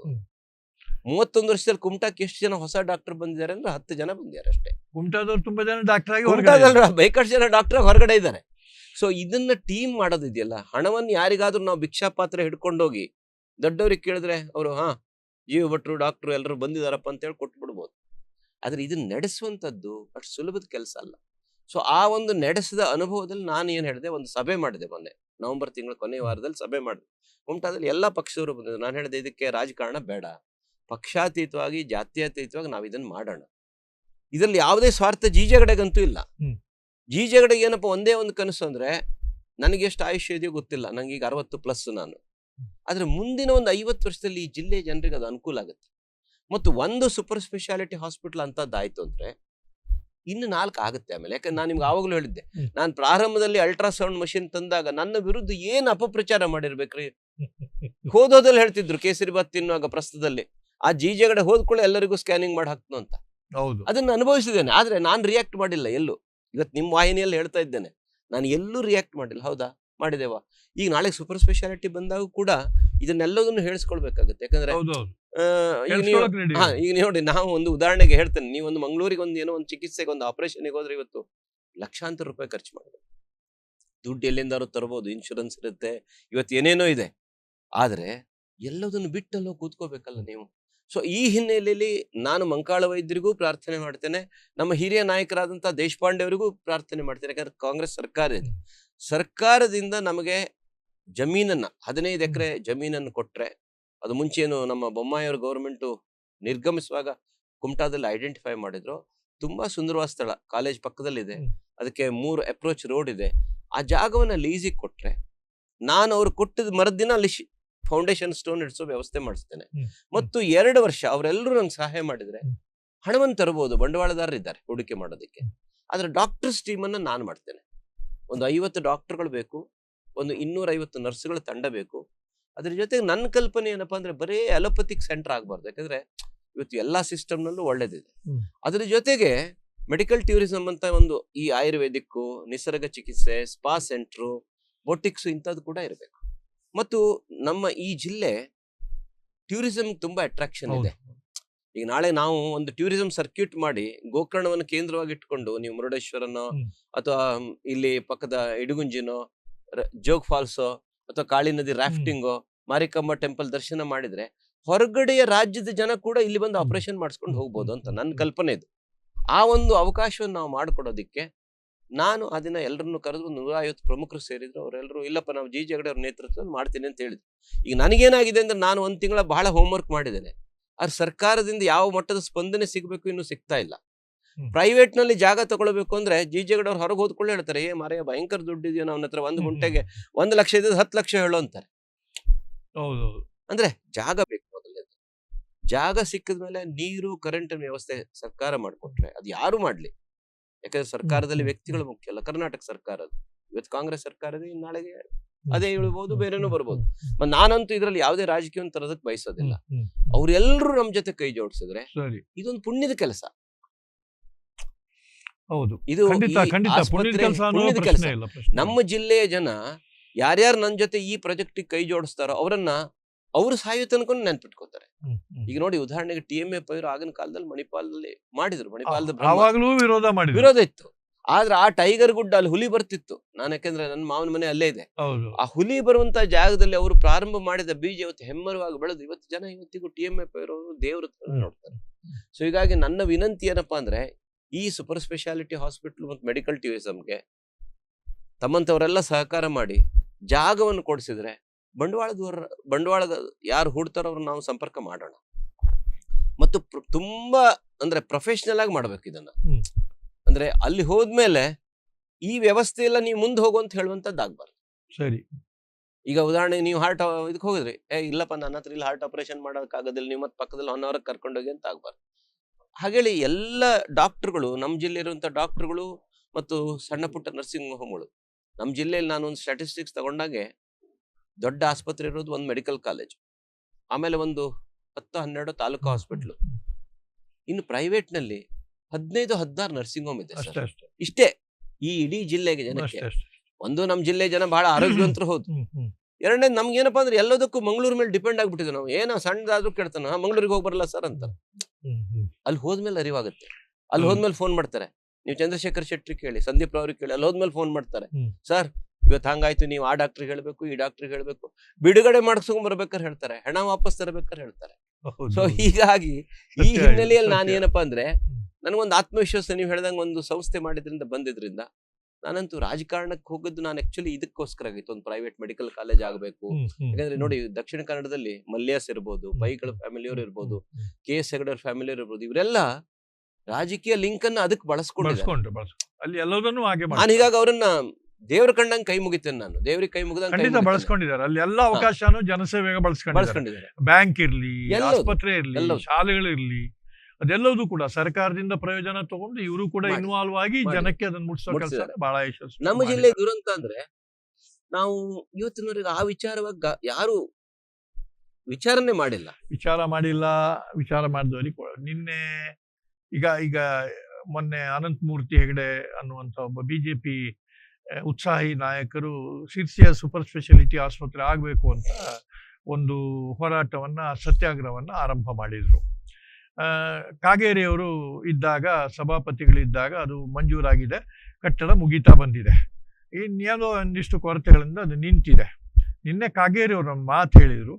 ಮೂವತ್ತೊಂದು ವರ್ಷದಲ್ಲಿ ಕುಮಟಾಕ್ ಎಷ್ಟು ಜನ ಹೊಸ ಡಾಕ್ಟರ್ ಬಂದಿದ್ದಾರೆ ಅಂದ್ರೆ ಹತ್ತು ಜನ ಬಂದಿದ್ದಾರೆ ಅಷ್ಟೇ. ಕುಮಟಾದವ್ರು ತುಂಬಾ ಜನ ಡಾಕ್ಟರ್ ಕುಮಟಾದಲ್ಲಿ ಬೇಕಾಷ್ಟು ಜನ ಡಾಕ್ಟರ್ ಹೊರಗಡೆ ಇದ್ದಾರೆ. ಸೊ ಇದನ್ನ ಟೀಮ್ ಮಾಡೋದಿದೆಯಲ್ಲ ಹಣವನ್ನು ಯಾರಿಗಾದ್ರೂ ನಾವು ಭಿಕ್ಷಾ ಪಾತ್ರ ಹಿಡ್ಕೊಂಡೋಗಿ ದೊಡ್ಡವ್ರಿಗೆ ಕೇಳಿದ್ರೆ ಅವರು ಹಾ ಜೀವ ಭಟ್ರು ಡಾಕ್ಟ್ರು ಎಲ್ಲರೂ ಬಂದಿದಾರಪ್ಪ ಅಂತ ಹೇಳಿ ಕೊಟ್ಟು ಬಿಡ್ಬೋದು ಆದ್ರೆ ಇದನ್ನ ನಡೆಸುವಂಥದ್ದು ಅಷ್ಟು ಸುಲಭದ ಕೆಲಸ ಅಲ್ಲ. ಸೊ ಆ ಒಂದು ನಡೆಸಿದ ಅನುಭವದಲ್ಲಿ ನಾನು ಏನು ಹೇಳಿದೆ ಒಂದು ಸಭೆ ಮಾಡಿದೆ ಮೊನ್ನೆ. ನವೆಂಬರ್ ತಿಂಗಳ ಕೊನೆ ವಾರದಲ್ಲಿ ಸಭೆ ಮಾಡಿದೆ. ಉಂಟಾದಲ್ಲಿ ಎಲ್ಲಾ ಪಕ್ಷದವರು ಬಂದಿದ್ದರು ನಾನು ಹೇಳಿದೆ ಇದಕ್ಕೆ ರಾಜಕಾರಣ ಬೇಡ. ಪಕ್ಷಾತೀತವಾಗಿ ಜಾತ್ಯತೀತವಾಗಿ ನಾವು ಇದನ್ನು ಮಾಡೋಣ. ಇದರಲ್ಲಿ ಯಾವುದೇ ಸ್ವಾರ್ಥ ಜೀಜಗಡೆಗಂತೂ ಇಲ್ಲ. ಜಿ ಜೀಜಗಡೆಗೆ ಏನಪ್ಪ ಒಂದೇ ಒಂದು ಕನಸು ಅಂದ್ರೆ ನನಗೆ ಎಷ್ಟು ಆಯುಷ್ಯ ಇದೆಯೋ ಗೊತ್ತಿಲ್ಲ. ನನಗೆ ಈಗ ಅರವತ್ತು ಪ್ಲಸ್ ನಾನು. ಆದರೆ ಮುಂದಿನ ಒಂದು ಐವತ್ತು ವರ್ಷದಲ್ಲಿ ಈ ಜಿಲ್ಲೆ ಜನರಿಗೆ ಅದು ಅನುಕೂಲ ಆಗುತ್ತೆ. ಮತ್ತು ಒಂದು ಸೂಪರ್ ಸ್ಪೆಷಾಲಿಟಿ ಹಾಸ್ಪಿಟಲ್ ಅಂತದ್ದಾಯ್ತು ಅಂದ್ರೆ ಇನ್ನು ನಾಲ್ಕು ಆಗುತ್ತೆ ಆಮೇಲೆ. ಯಾಕಂದ್ರೆ ನಾನು ನಿಮ್ಗೆ ಆವಾಗಲೂ ಹೇಳಿದ್ದೆ. ನಾನು ಪ್ರಾರಂಭದಲ್ಲಿ ಅಲ್ಟ್ರಾಸೌಂಡ್ ಮಷಿನ್ ತಂದಾಗ ನನ್ನ ವಿರುದ್ಧ ಏನು ಅಪಪ್ರಚಾರ ಮಾಡಿರ್ಬೇಕ್ರಿ? (laughs) ಹೋದೋದಲ್ಲಿ ಹೇಳ್ತಿದ್ರು ಕೇಸರಿ ಬಾತ್ ತಿನ್ನುವಾಗ ಪ್ರಸ್ತುತದಲ್ಲಿ. ಆ ಜೀಜೆಗಡೆ ಹೋದ್ಕೊಳ್ಳೆ ಎಲ್ಲರಿಗೂ ಸ್ಕ್ಯಾನಿಂಗ್ ಮಾಡಿ ಹಾಕ್ತು ಅಂತ. ಹೌದು. ಅದನ್ನ ಅನುಭವಿಸಿದ್ದೇನೆ ಆದ್ರೆ ನಾನು ರಿಯಾಕ್ಟ್ ಮಾಡಿಲ್ಲ ಎಲ್ಲೂ. ಇವತ್ತು ನಿಮ್ಮ ವಾಹಿನಿಯಲ್ಲಿ ಹೇಳ್ತಾ ಇದ್ದೇನೆ ನಾನು ಎಲ್ಲೂ ರಿಯಾಕ್ಟ್ ಮಾಡಿಲ್ಲ ಹೌದಾ? ಮಾಡಿದೇವಾ. ಈಗ ನಾಳೆ ಸೂಪರ್ ಸ್ಪೆಷಾಲಿಟಿ ಬಂದಾಗ ಕೂಡ ಇದನ್ನೆಲ್ಲದನ್ನು ಹೇಳಿಸ್ಕೊಳ್ಬೇಕಾಗುತ್ತೆ. ಯಾಕಂದ್ರೆ ಈಗ ನೋಡಿ ನಾವು ಒಂದು ಉದಾಹರಣೆಗೆ ಹೇಳ್ತೇನೆ. ನೀವು ಒಂದು ಮಂಗಳೂರಿಗೆ ಒಂದು ಏನೋ ಒಂದು ಚಿಕಿತ್ಸೆಗೆ ಒಂದು ಆಪರೇಷನ್ಗೆ ಹೋದ್ರೆ ಇವತ್ತು ಲಕ್ಷಾಂತರ ರೂಪಾಯಿ ಖರ್ಚು ಮಾಡಬೇಕು ದುಡ್ಡು ಎಲ್ಲಿಂದಾರು ತರಬಹುದು ಇನ್ಶೂರೆನ್ಸ್ ಇರುತ್ತೆ. ಇವತ್ತು ಏನೇನೋ ಇದೆ. ಆದ್ರೆ ಎಲ್ಲದನ್ನು ಬಿಟ್ಟಲ್ಲೋ ಕೂತ್ಕೋಬೇಕಲ್ಲ ನೀವು. ಸೊ ಈ ಹಿನ್ನೆಲೆಯಲ್ಲಿ ನಾನು ಮಂಕಾಳ ವೈದ್ಯರಿಗೂ ಪ್ರಾರ್ಥನೆ ಮಾಡ್ತೇನೆ. ನಮ್ಮ ಹಿರಿಯ ನಾಯಕರಾದಂತಹ ದೇಶಪಾಂಡೆ ಅವರಿಗೂ ಪ್ರಾರ್ಥನೆ ಮಾಡ್ತೇನೆ. ಯಾಕಂದ್ರೆ ಕಾಂಗ್ರೆಸ್ ಸರ್ಕಾರ ಇದೆ. ಸರ್ಕಾರದಿಂದ ನಮಗೆ ಜಮೀನನ್ನ ಹದಿನೈದು ಎಕರೆ ಜಮೀನನ್ನು ಕೊಟ್ಟರೆ ಅದು ಮುಂಚೆನು ನಮ್ಮ ಬೊಮ್ಮಾಯಿಯವ್ರ ಗೌರ್ಮೆಂಟು ನಿರ್ಗಮಿಸುವಾಗ ಕುಮಟಾದಲ್ಲಿ ಐಡೆಂಟಿಫೈ ಮಾಡಿದ್ರು. ತುಂಬಾ ಸುಂದರವಾದ ಸ್ಥಳ ಕಾಲೇಜ್ ಪಕ್ಕದಲ್ಲಿದೆ. ಅದಕ್ಕೆ ಮೂರು ಅಪ್ರೋಚ್ ರೋಡ್ ಇದೆ. ಆ ಜಾಗವನ್ನ ಲೀಸಿಗೆ ಕೊಟ್ಟರೆ ನಾನು ಅವ್ರು ಕೊಟ್ಟಿದ ಮರದಿನ ಅಲ್ಲಿ ಫೌಂಡೇಶನ್ ಸ್ಟೋನ್ ಇಡಿಸೋ ವ್ಯವಸ್ಥೆ ಮಾಡಿಸ್ತೇನೆ. ಮತ್ತು ಎರಡು ವರ್ಷ ಅವರೆಲ್ಲರೂ ನಂಗೆ ಸಹಾಯ ಮಾಡಿದ್ರೆ. ಹಣವನ್ನು ತರಬಹುದು ಬಂಡವಾಳದಾರರು ಇದ್ದಾರೆ ಹೂಡಿಕೆ ಮಾಡೋದಕ್ಕೆ. ಆದರೆ ಡಾಕ್ಟರ್ಸ್ ಟೀಮನ್ನು ನಾನು ಮಾಡ್ತೇನೆ. ಒಂದು ಐವತ್ತು ಡಾಕ್ಟರ್ಗಳು ಬೇಕು ಒಂದು ಇನ್ನೂರೈವತ್ತು ನರ್ಸ್ಗಳ ತಂಡ ಬೇಕು. ಅದ್ರ ಜೊತೆಗೆ ನನ್ನ ಕಲ್ಪನೆ ಏನಪ್ಪಾ ಅಂದ್ರೆ ಬರೀ ಅಲೋಪತಿಕ್ ಸೆಂಟರ್ ಆಗಬಾರ್ದು. ಯಾಕಂದ್ರೆ ಇವತ್ತು ಎಲ್ಲಾ ಸಿಸ್ಟಮ್ನಲ್ಲೂ ಒಳ್ಳೇದಿದೆ. ಅದ್ರ ಜೊತೆಗೆ ಮೆಡಿಕಲ್ ಟೂರಿಸಂ ಅಂತ ಒಂದು ಈ ಆಯುರ್ವೇದಿಕ್ಕು ನಿಸರ್ಗ ಚಿಕಿತ್ಸೆ ಸ್ಪಾ ಸೆಂಟ್ರು ಬೋಟಿಕ್ಸ್ ಇಂಥದ್ದು ಕೂಡ ಇರಬೇಕು. ಮತ್ತು ನಮ್ಮ ಈ ಜಿಲ್ಲೆ ಟೂರಿಸಂ ತುಂಬಾ ಅಟ್ರಾಕ್ಷನ್ ಇದೆ. ಈಗ ನಾಳೆ ನಾವು ಒಂದು ಟೂರಿಸಂ ಸರ್ಕ್ಯೂಟ್ ಮಾಡಿ ಗೋಕರ್ಣವನ್ನು ಕೇಂದ್ರವಾಗಿ ಇಟ್ಕೊಂಡು ನೀವು ಮುರುಡೇಶ್ವರನೋ ಅಥವಾ ಇಲ್ಲಿ ಪಕ್ಕದ ಇಡುಗುಂಜಿನೋ ಜೋಗ್ ಫಾಲ್ಸೋ ಅಥವಾ ಕಾಳಿ ನದಿ ರಾಫ್ಟಿಂಗೋ ಮಾರಿಕಮ್ಮ ಟೆಂಪಲ್ ದರ್ಶನ ಮಾಡಿದ್ರೆ ಹೊರಗಡೆಯ ರಾಜ್ಯದ ಜನ ಕೂಡ ಇಲ್ಲಿ ಬಂದು ಆಪರೇಷನ್ ಮಾಡಿಸ್ಕೊಂಡು ಹೋಗ್ಬೋದು ಅಂತ ನನ್ನ ಕಲ್ಪನೆ ಇದು. ಆ ಒಂದು ಅವಕಾಶವನ್ನು ನಾವು ಮಾಡಿಕೊಡೋದಿಕ್ಕೆ ನಾನು ಅದನ್ನ ಎಲ್ಲರನ್ನು ಕರೆದು ನೂರ ಐವತ್ತು ಪ್ರಮುಖರು ಸೇರಿದ್ರು. ಅವರೆಲ್ಲರೂ ಇಲ್ಲಪ್ಪ ನಾವು ಜಿ ಜಗಡೆ ಅವ್ರ ನೇತೃತ್ವ ಮಾಡ್ತೀನಿ ಅಂತ ಹೇಳಿದ್ರು. ಈಗ ನನಗೇನಾಗಿದೆ ಅಂದ್ರೆ ನಾನು ಒಂದು ತಿಂಗಳ ಬಹಳ ಹೋಮ್ವರ್ಕ್ ಮಾಡಿದ್ದೇನೆ. ಆದ್ರೆ ಸರ್ಕಾರದಿಂದ ಯಾವ ಮಟ್ಟದ ಸ್ಪಂದನೆ ಸಿಗಬೇಕು ಇನ್ನು ಸಿಗ್ತಾ ಇಲ್ಲ. ಪ್ರೈವೇಟ್ನಲ್ಲಿ ಜಾಗ ತಗೊಳ್ಬೇಕು ಅಂದ್ರೆ ಜಿ ಜೆ ಅವ್ರು ಹೊರಗೆ ಹೋದ್ಕೊಳ್ಳಿ ಹೇಳ್ತಾರೆ ಏ ಮಾರೇ ಭಯಂಕರ ದುಡ್ಡು ಇದೆಯೋ ನನ್ನ ಹತ್ರ ಒಂದು. ಗುಂಟೆಗೆ ಒಂದು ಲಕ್ಷ ಇದ್ದು ಹತ್ತು ಲಕ್ಷ ಹೇಳು ಅಂತಾರೆ ಅಂದ್ರೆ ಜಾಗ ಬೇಕು ಮೊದಲನೇದು ಜಾಗ ಸಿಕ್ಕಿದ ಮೇಲೆ ನೀರು ಕರೆಂಟ್ ವ್ಯವಸ್ಥೆ ಸರ್ಕಾರ ಮಾಡಿಕೊಟ್ರೆ ಅದು ಯಾರು ಮಾಡ್ಲಿ ಯಾಕಂದ್ರೆ ಸರ್ಕಾರದಲ್ಲಿ ವ್ಯಕ್ತಿಗಳು ಮುಖ್ಯ ಅಲ್ಲ ಕರ್ನಾಟಕ ಸರ್ಕಾರ. ಇವತ್ತು ಕಾಂಗ್ರೆಸ್ ಸರ್ಕಾರ ಇದೆ ಇನ್ನು ನಾಳೆಗೆ. ಅದೇ ಇಳ್ಬೋದು ಬೇರೆನೂ ಬರ್ಬೋದು. ಮತ್ತೆ ನಾನಂತೂ ಇದ್ರಲ್ಲಿ ಯಾವುದೇ ರಾಜಕೀಯ ತರೋದಕ್ಕೆ ಬಯಸೋದಿಲ್ಲ. ಅವರೆಲ್ಲರೂ ನಮ್ ಜೊತೆ ಕೈ ಜೋಡಿಸಿದ್ರೆ ಇದೊಂದು ಪುಣ್ಯದ ಕೆಲಸ. ಹೌದು. ಇದು ನಮ್ಮ ಜಿಲ್ಲೆಯ ಜನ ಯಾರ್ಯಾರು ನನ್ನ ಜೊತೆ ಈ ಪ್ರಾಜೆಕ್ಟ್ ಕೈ ಜೋಡಿಸ್ತಾರೋ ಅವರನ್ನ ಅವರು ಸಾಯೋ ತನಕ ನೆನ್ಪಿಟ್ಕೋತಾರೆ. ಈಗ ನೋಡಿ ಉದಾಹರಣೆಗೆ ಟಿ ಎಂ ಎಫ್ ಆಗಿನ ಕಾಲದಲ್ಲಿ ಮಣಿಪಾಲದಲ್ಲಿ ಮಾಡಿದ್ರು ಮಣಿಪಾಲದ ವಿರೋಧ ಇತ್ತು. ಆದ್ರೆ ಆ ಟೈಗರ್ ಗುಡ್ಡ ಅಲ್ಲಿ ಹುಲಿ ಬರ್ತಿತ್ತು. ನಾನು ಯಾಕಂದ್ರೆ ನನ್ನ ಮಾವನ ಮನೆ ಅಲ್ಲೇ ಇದೆ. ಆ ಹುಲಿ ಬರುವಂತ ಜಾಗದಲ್ಲಿ ಅವರು ಪ್ರಾರಂಭ ಮಾಡಿದ ಬೀಜ ಇವತ್ತು ಹೆಮ್ಮರವಾಗಿ ಬೆಳೆದು ಇವತ್ತು ಜನ ಇವತ್ತಿಗೂ ಟಿ ಎಂ ಎಫ್ ಇರೋರು ದೇವ್ರ ನೋಡ್ತಾರೆ. ಸೊ ಹೀಗಾಗಿ ನನ್ನ ವಿನಂತಿ ಏನಪ್ಪಾ ಅಂದ್ರೆ ಈ ಸೂಪರ್ ಸ್ಪೆಷಾಲಿಟಿ ಹಾಸ್ಪಿಟಲ್ ಮತ್ತು ಮೆಡಿಕಲ್ ಟೂರಿಸಮ್ಗೆ ತಮ್ಮಂತವರೆಲ್ಲ ಸಹಕಾರ ಮಾಡಿ ಜಾಗವನ್ನು ಕೊಡಿಸಿದ್ರೆ ಬಂಡವಾಳದವರ ಬಂಡವಾಳದ ಯಾರು ಹೂಡ್ತಾರೋ ಅವ್ರನ್ನ ನಾವು ಸಂಪರ್ಕ ಮಾಡೋಣ. ಮತ್ತು ತುಂಬಾ ಅಂದ್ರೆ ಪ್ರೊಫೆಷನಲ್ ಆಗಿ ಮಾಡ್ಬೇಕು ಇದನ್ನ. ಅಂದ್ರೆ ಅಲ್ಲಿ ಹೋದ್ಮೇಲೆ ಈ ವ್ಯವಸ್ಥೆ ಎಲ್ಲ ನೀವು ಮುಂದೆ ಹೋಗು ಅಂತ ಹೇಳುವಂತದ್ದಾಗ್ಬಾರ್ದು ಸರಿ. ಈಗ ಉದಾಹರಣೆ ನೀವು ಹಾರ್ಟ್ ಇದಕ್ಕೆ ಹೋಗಿದ್ರಿ. ಏ ಇಲ್ಲಪ್ಪ ನನ್ನ ಹತ್ರ ಇಲ್ಲಿ ಹಾರ್ಟ್ ಆಪರೇಷನ್ ಮಾಡೋಕ್ಕಾಗೋದಿಲ್ಲ ನೀವು ಮತ್ತೆ ಪಕ್ಕದಲ್ಲಿ ಒನ್ ಅವರ್ ಕರ್ಕೊಂಡೋಗಿ ಅಂತ ಆಗ್ಬಾರ್ದು. ಹಾಗೇಳಿ ಎಲ್ಲ ಡಾಕ್ಟರ್ಗಳು ನಮ್ಮ ಜಿಲ್ಲೆ ಇರುವಂತ ಡಾಕ್ಟರ್ಗಳು ಮತ್ತು ಸಣ್ಣ ಪುಟ್ಟ ನರ್ಸಿಂಗ್ ಹೋಮ್ಗಳು ನಮ್ಮ ಜಿಲ್ಲೆಯಲ್ಲಿ ನಾನು ಒಂದು ಸ್ಟ್ಯಾಟಿಸ್ಟಿಕ್ಸ್ ತಗೊಂಡಾಗೆ ದೊಡ್ಡ ಆಸ್ಪತ್ರೆ ಇರೋದು ಒಂದು ಮೆಡಿಕಲ್ ಕಾಲೇಜ್ ಆಮೇಲೆ ಒಂದು ಹತ್ತು ಹನ್ನೆರಡು ತಾಲೂಕು ಹಾಸ್ಪಿಟ್ಲು ಇನ್ನು ಪ್ರೈವೇಟ್ನಲ್ಲಿ ನಲ್ಲಿ ಹದಿನೈದು ಹದಿನಾರು ನರ್ಸಿಂಗ್ ಹೋಮ್ ಇದೆ ಅಷ್ಟೇ ಸರ್. ಅಷ್ಟೇ ಇಷ್ಟೇ. ಈ ಇಡೀ ಜಿಲ್ಲೆಗೆ ಜನಕ್ಕೆ. ಅಷ್ಟೇ ಅಷ್ಟೇ. ಒಂದು ನಮ್ಮ ಜಿಲ್ಲೆ ಜನ ಬಹಳ ಆರೋಗ್ಯವಂತರು ಹೌದು. ಹ್ಮ್ ಎರಡನೇ ನಮ್ಗೆ ಏನಪ್ಪಾ ಅಂದ್ರೆ ಎಲ್ಲದಕ್ಕೂ ಮಂಗಳೂರು ಮೇಲೆ ಡಿಪೆಂಡ್ ಆಗ್ಬಿಟ್ಟಿದ್ವಿ ನಾವು. ಏನೋ ಸಣ್ಣದಾದ್ರೂ ಕೇಳ್ತಾನ ಮಂಗಳೂರಿಗೆ ಹೋಗಿ ಬರಲ್ಲ ಸರ್ ಅಂತ ಹ್ಮ್ ಹ್ಮ್ ಅಲ್ಲಿ ಹೋದ್ಮೇಲೆ ಅರಿವಾಗುತ್ತೆ ಅಲ್ಲಿ ಹೌದು. ಹೋದ್ಮೇಲೆ ಫೋನ್ ಮಾಡ್ತಾರೆ. ನೀವು ಚಂದ್ರಶೇಖರ್ ಶೆಟ್ಟಿ ಕೇಳಿ ಸಂದೀಪ್ ಅವ್ರಿಗೆ ಕೇಳಿ ಅಲ್ಲಿ ಹೋದ್ಮೇಲೆ ಫೋನ್ ಮಾಡ್ತಾರೆ. ಹ್ಮ್. ಸರ್ ಇವತ್ತು ಹಂಗಾಯ್ತು ನೀವು ಆ ಡಾಕ್ಟ್ರಿಗೆ ಹೇಳ್ಬೇಕು ಈ ಡಾಕ್ಟ್ರಿಗೆ ಹೇಳ್ಬೇಕು. ಬಿಡುಗಡೆ ಮಾಡಿಸ್ಕೊಂಡ್ ಬರ್ಬೇಕಾದ್ರೆ ಹೇಳ್ತಾರೆ ಹಣ ವಾಪಸ್ ತರಬೇಕಾದ್ರೆ ಹೇಳ್ತಾರೆ. ಸೊ ಹೀಗಾಗಿ ಈ ಹಿನ್ನೆಲೆಯಲ್ಲಿ ನಾನು. ಏನಪ್ಪಾ ಅಂದ್ರೆ ನನಗೊಂದು ಆತ್ಮವಿಶ್ವಾಸ ನೀವು ಹೇಳ್ದಂಗೆ ಒಂದು ಸಂಸ್ಥೆ ಮಾಡಿದ್ರಿಂದ ಬಂದಿದ್ರಿಂದ ನಾನಂತೂ ರಾಜಕಾರಣಕ್ಕೆ ಹೋಗೋದು ನಾನು ಆಕ್ಚುಲಿ ಇದಕ್ಕೋಸ್ಕರ ಆಗಿತ್ತು. ಒಂದು ಪ್ರೈವೇಟ್ ಮೆಡಿಕಲ್ ಕಾಲೇಜ್ ಆಗಬೇಕು. ಯಾಕಂದ್ರೆ ನೋಡಿ ದಕ್ಷಿಣ ಕನ್ನಡದಲ್ಲಿ ಮಲ್ಯಾಸ್ ಇರ್ಬೋದು ಬೈಗಳ ಪೈಗಳ ಫ್ಯಾಮಿಲಿಯವರು ಇರ್ಬೋದು ಕೆ ಎಸ್ ಹೆಗಡೆ ಫ್ಯಾಮಿಲಿಯವರು ಇರ್ಬೋದು ಇವರೆಲ್ಲ ರಾಜಕೀಯ ಲಿಂಕ್ ಅನ್ನ ಅದಕ್ಕೆ ಬಳಸ್ಕೊಂಡು ಬಳಸ್ಕೊಂಡ್ರು ಬಳಸ್ಕೊಂಡ್ರು ಅಲ್ಲಿ ಎಲ್ಲದನ್ನು ಹಾಗೆ ನಾನು ಹೀಗಾಗಿ ಅವರನ್ನ ದೇವ್ರ ಕಂಡಂಗೆ ಕೈ ಮುಗಿತೇನೆ ನಾನು. ದೇವ್ರಿಗೆ ಕೈ ಮುಗಿದಂಗೆ ಖಂಡಿತ. ಬಳಸ್ಕೊಂಡಿದ್ದಾರೆ. ಅಲ್ಲಿ ಎಲ್ಲ ಅವಕಾಶನೂ ಜನಸೇವೆಗೆ ಬಳಸ್ಕೊಂಡಿದ್ದಾರೆ. ಬಳಸ್ಕೊಂಡಿದ್ದಾರೆ. ಬ್ಯಾಂಕ್ ಇರ್ಲಿ ಆಸ್ಪತ್ರೆ ಇರ್ಲಿ ಶಾಲೆಗಳು ಶಾಲೆಗಳಿರ್ಲಿ ಅದೆಲ್ಲದೂ ಕೂಡ ಸರ್ಕಾರದಿಂದ ಪ್ರಯೋಜನ ತಗೊಂಡು ಇವರು ಕೂಡ ಮಾಡಿ. ಇನ್ವಾಲ್ವ್ ಆಗಿ ಮಾಡಿ. ಜನಕ್ಕೆ ಅದನ್ನ ಮುಟ್ಸೋ ಕೆಲಸ ಮುಟ್ಸಿದ್ದಾರೆ. ಬಹಳ ಯಶಸ್ವಿ ನಮ್ಮ ಜಿಲ್ಲೆ ದುರಂತ ಅಂದ್ರೆ ನಾವು ಇವತ್ತಿನವರೆಗೆ ಆ ವಿಚಾರವಾಗಿ ಗ- ಯಾರು ವಿಚಾರನೆ ಮಾಡಿಲ್ಲ. ವಿಚಾರ ಮಾಡಿಲ್ಲ. ವಿಚಾರ ಮಾಡಿದವರಿಗೆ ನಿನ್ನೆ ಈಗ ಈಗ ಮೊನ್ನೆ ಅನಂತಮೂರ್ತಿ ಹೆಗಡೆ ಅನ್ನುವಂತ ಒಬ್ಬ ಬಿಜೆಪಿ ಉತ್ಸಾಹಿ ನಾಯಕರು ಶಿರ್ಸಿಯ ಸೂಪರ್ ಸ್ಪೆಷಾಲಿಟಿ ಆಸ್ಪತ್ರೆ ಆಗಬೇಕು ಅಂತ ಒಂದು ಹೋರಾಟವನ್ನು, ಸತ್ಯಾಗ್ರಹವನ್ನು ಆರಂಭ ಮಾಡಿದರು. ಕಾಗೇರಿಯವರು ಇದ್ದಾಗ, ಸಭಾಪತಿಗಳಿದ್ದಾಗ ಅದು ಮಂಜೂರಾಗಿದೆ. ಕಟ್ಟಡ ಮುಗೀತಾ ಬಂದಿದೆ. ಇನ್ನೇನೋ ಒಂದಿಷ್ಟು ಕೊರತೆಗಳಿಂದ ಅದು ನಿಂತಿದೆ. ನಿನ್ನೆ ಕಾಗೇರಿಯವರು ಒಂದು ಮಾತು ಹೇಳಿದರು.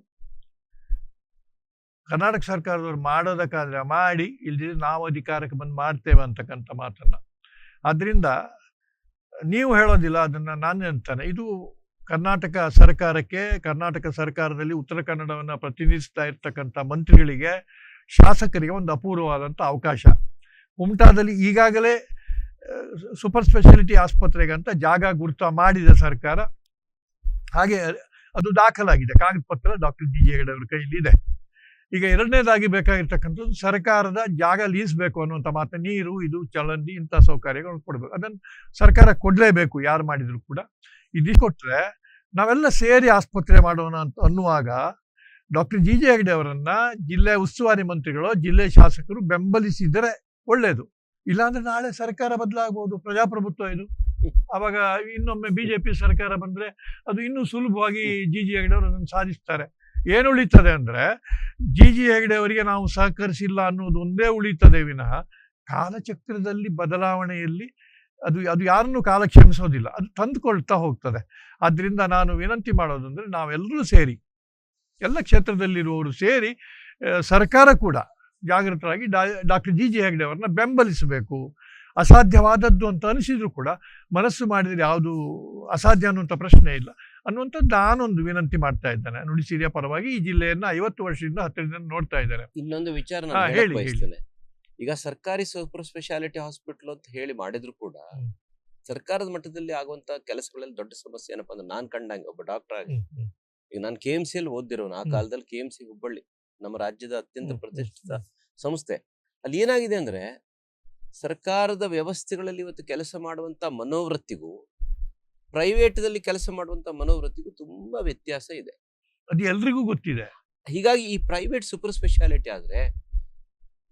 ಕರ್ನಾಟಕ ಸರ್ಕಾರದವ್ರು ಮಾಡೋದಕ್ಕಾದ್ರೆ ಮಾಡಿ, ಇಲ್ದಿದ್ರೆ ನಾವು ಅಧಿಕಾರಕ್ಕೆ ಬಂದು ಮಾಡ್ತೇವೆ ಅಂತಕ್ಕಂಥ ಮಾತನ್ನು. ಆದ್ರಿಂದ ನೀವು ಹೇಳೋದಿಲ್ಲ, ಅದನ್ನ ನಾನು ಅಂತಾನೆ. ಇದು ಕರ್ನಾಟಕ ಸರ್ಕಾರಕ್ಕೆ, ಕರ್ನಾಟಕ ಸರ್ಕಾರದಲ್ಲಿ ಉತ್ತರ ಕನ್ನಡವನ್ನ ಪ್ರತಿನಿಧಿಸ್ತಾ ಇರ್ತಕ್ಕಂಥ ಮಂತ್ರಿಗಳಿಗೆ ಶಾಸಕರಿಗೆ ಒಂದು ಅಪೂರ್ವವಾದಂಥ ಅವಕಾಶ. ಕುಮಟಾದಲ್ಲಿ ಈಗಾಗಲೇ ಸೂಪರ್ ಸ್ಪೆಷಾಲಿಟಿ ಆಸ್ಪತ್ರೆಗಂತ ಜಾಗ ಗುರುತ ಮಾಡಿದೆ ಸರ್ಕಾರ. ಹಾಗೆ, ಅದು ದಾಖಲಾಗಿದೆ. ಕಾಗದ ಪತ್ರ ಡಾಕ್ಟರ್ ಜಿ ಜೆ ಹೆಗಡೆ ಅವರ ಕೈಯಲ್ಲಿ ಇದೆ. ಈಗ ಎರಡನೇದಾಗಿ ಬೇಕಾಗಿರ್ತಕ್ಕಂಥದ್ದು ಸರ್ಕಾರದ ಜಾಗ ಲೀಸ್ಬೇಕು ಅನ್ನುವಂಥ ಮಾತು ನೀರು, ಇದು ಚರಂಡಿ ಇಂಥ ಸೌಕರ್ಯಗಳು ಕೊಡಬೇಕು. ಅದನ್ನು ಸರ್ಕಾರ ಕೊಡಲೇಬೇಕು ಯಾರು ಮಾಡಿದ್ರು ಕೂಡ. ಇದು ಕೊಟ್ಟರೆ ನಾವೆಲ್ಲ ಸೇರಿ ಆಸ್ಪತ್ರೆ ಮಾಡೋಣ ಅಂತ ಅನ್ನುವಾಗ ಡಾಕ್ಟರ್ ಜಿ ಜೆ ಹೆಗ್ಡೆ ಅವರನ್ನ ಜಿಲ್ಲೆ ಉಸ್ತುವಾರಿ ಮಂತ್ರಿಗಳು, ಜಿಲ್ಲೆ ಶಾಸಕರು ಬೆಂಬಲಿಸಿದರೆ ಒಳ್ಳೆಯದು ಇಲ್ಲಾಂದ್ರೆ ನಾಳೆ ಸರ್ಕಾರ ಬದಲಾಗಬಹುದು ಪ್ರಜಾಪ್ರಭುತ್ವ ಇದು. ಅವಾಗ ಇನ್ನೊಮ್ಮೆ ಬಿಜೆಪಿ ಸರ್ಕಾರ ಬಂದ್ರೆ ಅದು ಇನ್ನೂ ಸುಲಭವಾಗಿ ಜಿ ಜಿ ಹೆಗ್ಡೆ ಅವರು ಅದನ್ನು ಸಾಧಿಸ್ತಾರೆ. ಏನು ಉಳಿತದೆ ಅಂದ್ರೆ ಜಿ ಜಿ ಹೆಗಡೆ ಅವರಿಗೆ ನಾವು ಸಹಕರಿಸಿಲ್ಲ ಅನ್ನೋದು ಒಂದೇ ಉಳಿತದೆ ವಿನಃ ಕಾಲಚಕ್ರದಲ್ಲಿ ಬದಲಾವಣೆಯಲ್ಲಿ ಅದು ಅದು ಯಾರನ್ನು ಕಾಲ ಕ್ಷಮಿಸೋದಿಲ್ಲ ಅದು ತಂದುಕೊಳ್ತಾ ಹೋಗ್ತದೆ. ಆದ್ದರಿಂದ ನಾನು ವಿನಂತಿ ಮಾಡೋದಂದ್ರೆ ನಾವೆಲ್ಲರೂ ಸೇರಿ, ಎಲ್ಲ ಕ್ಷೇತ್ರದಲ್ಲಿರುವವರು ಸೇರಿ ಸರ್ಕಾರ ಕೂಡ ಜಾಗೃತರಾಗಿ ಡಾಕ್ಟರ್ ಜಿ ಜಿ ಹೆಗಡೆ ಅವರನ್ನ ಬೆಂಬಲಿಸಬೇಕು. ಅಸಾಧ್ಯವಾದದ್ದು ಅಂತ ಅನಿಸಿದ್ರು ಕೂಡ ಮನಸ್ಸು ಮಾಡಿದ್ರೆ ಯಾವುದು ಅಸಾಧ್ಯ ಅನ್ನುವಂಥ ಪ್ರಶ್ನೆ ಇಲ್ಲ. ಅನ್ನುವಂಥದ್ದು ನಾನೊಂದು ವಿನಂತಿ ಮಾಡ್ತಾ ಇದ್ದೇನೆ. ನುಡಿಸಿರಿಯ ಪರವಾಗಿ ಈ ಜಿಲ್ಲೆಯನ್ನ ಐವತ್ತು ವರ್ಷದಿಂದ ಹತ್ತಿರದಿಂದ ನೋಡ್ತಾ ಇದ್ದಾರೆ. ಇನ್ನೊಂದು ವಿಚಾರ ಹೇಳಿ, ಈಗ ಸರ್ಕಾರಿ ಸೂಪರ್ ಸ್ಪೆಷಾಲಿಟಿ ಹಾಸ್ಪಿಟಲ್ ಅಂತ ಹೇಳಿ ಮಾಡಿದ್ರು ಕೂಡ ಸರ್ಕಾರದ ಮಟ್ಟದಲ್ಲಿ ಆಗುವಂತ ಕೆಲಸಗಳಲ್ಲಿ ದೊಡ್ಡ ಸಮಸ್ಯೆ ಏನಪ್ಪಾ ಅಂದ್ರೆ ನಾನ್ ಕಂಡಂಗೆ ಒಬ್ಬ ಡಾಕ್ಟರ್ ಆಗಿ ಈಗ ನಾನು ಕೆ ಎಂ ಸಿ ಅಲ್ಲಿ ಓದಿರೋನು ಆ ಕಾಲದಲ್ಲಿ ಕೆ ಎಂ ಸಿ ಹುಬ್ಬಳ್ಳಿ ನಮ್ಮ ರಾಜ್ಯದ ಅತ್ಯಂತ ಪ್ರತಿಷ್ಠಿತ ಸಂಸ್ಥೆ. ಅಲ್ಲಿ ಏನಾಗಿದೆ ಅಂದ್ರೆ ಸರ್ಕಾರದ ವ್ಯವಸ್ಥೆಗಳಲ್ಲಿ ಇವತ್ತು ಕೆಲಸ ಮಾಡುವಂತ ಮನೋವೃತ್ತಿಗೂ ಪ್ರೈವೇಟ್ದಲ್ಲಿ ಕೆಲಸ ಮಾಡುವಂತ ಮನೋವೃತ್ತಿಗೂ ತುಂಬಾ ವ್ಯತ್ಯಾಸ ಇದೆ. ಅದು ಎಲ್ರಿಗೂ ಗೊತ್ತಿದೆ. ಹೀಗಾಗಿ ಈ ಪ್ರೈವೇಟ್ ಸೂಪರ್ ಸ್ಪೆಷಾಲಿಟಿ ಆದ್ರೆ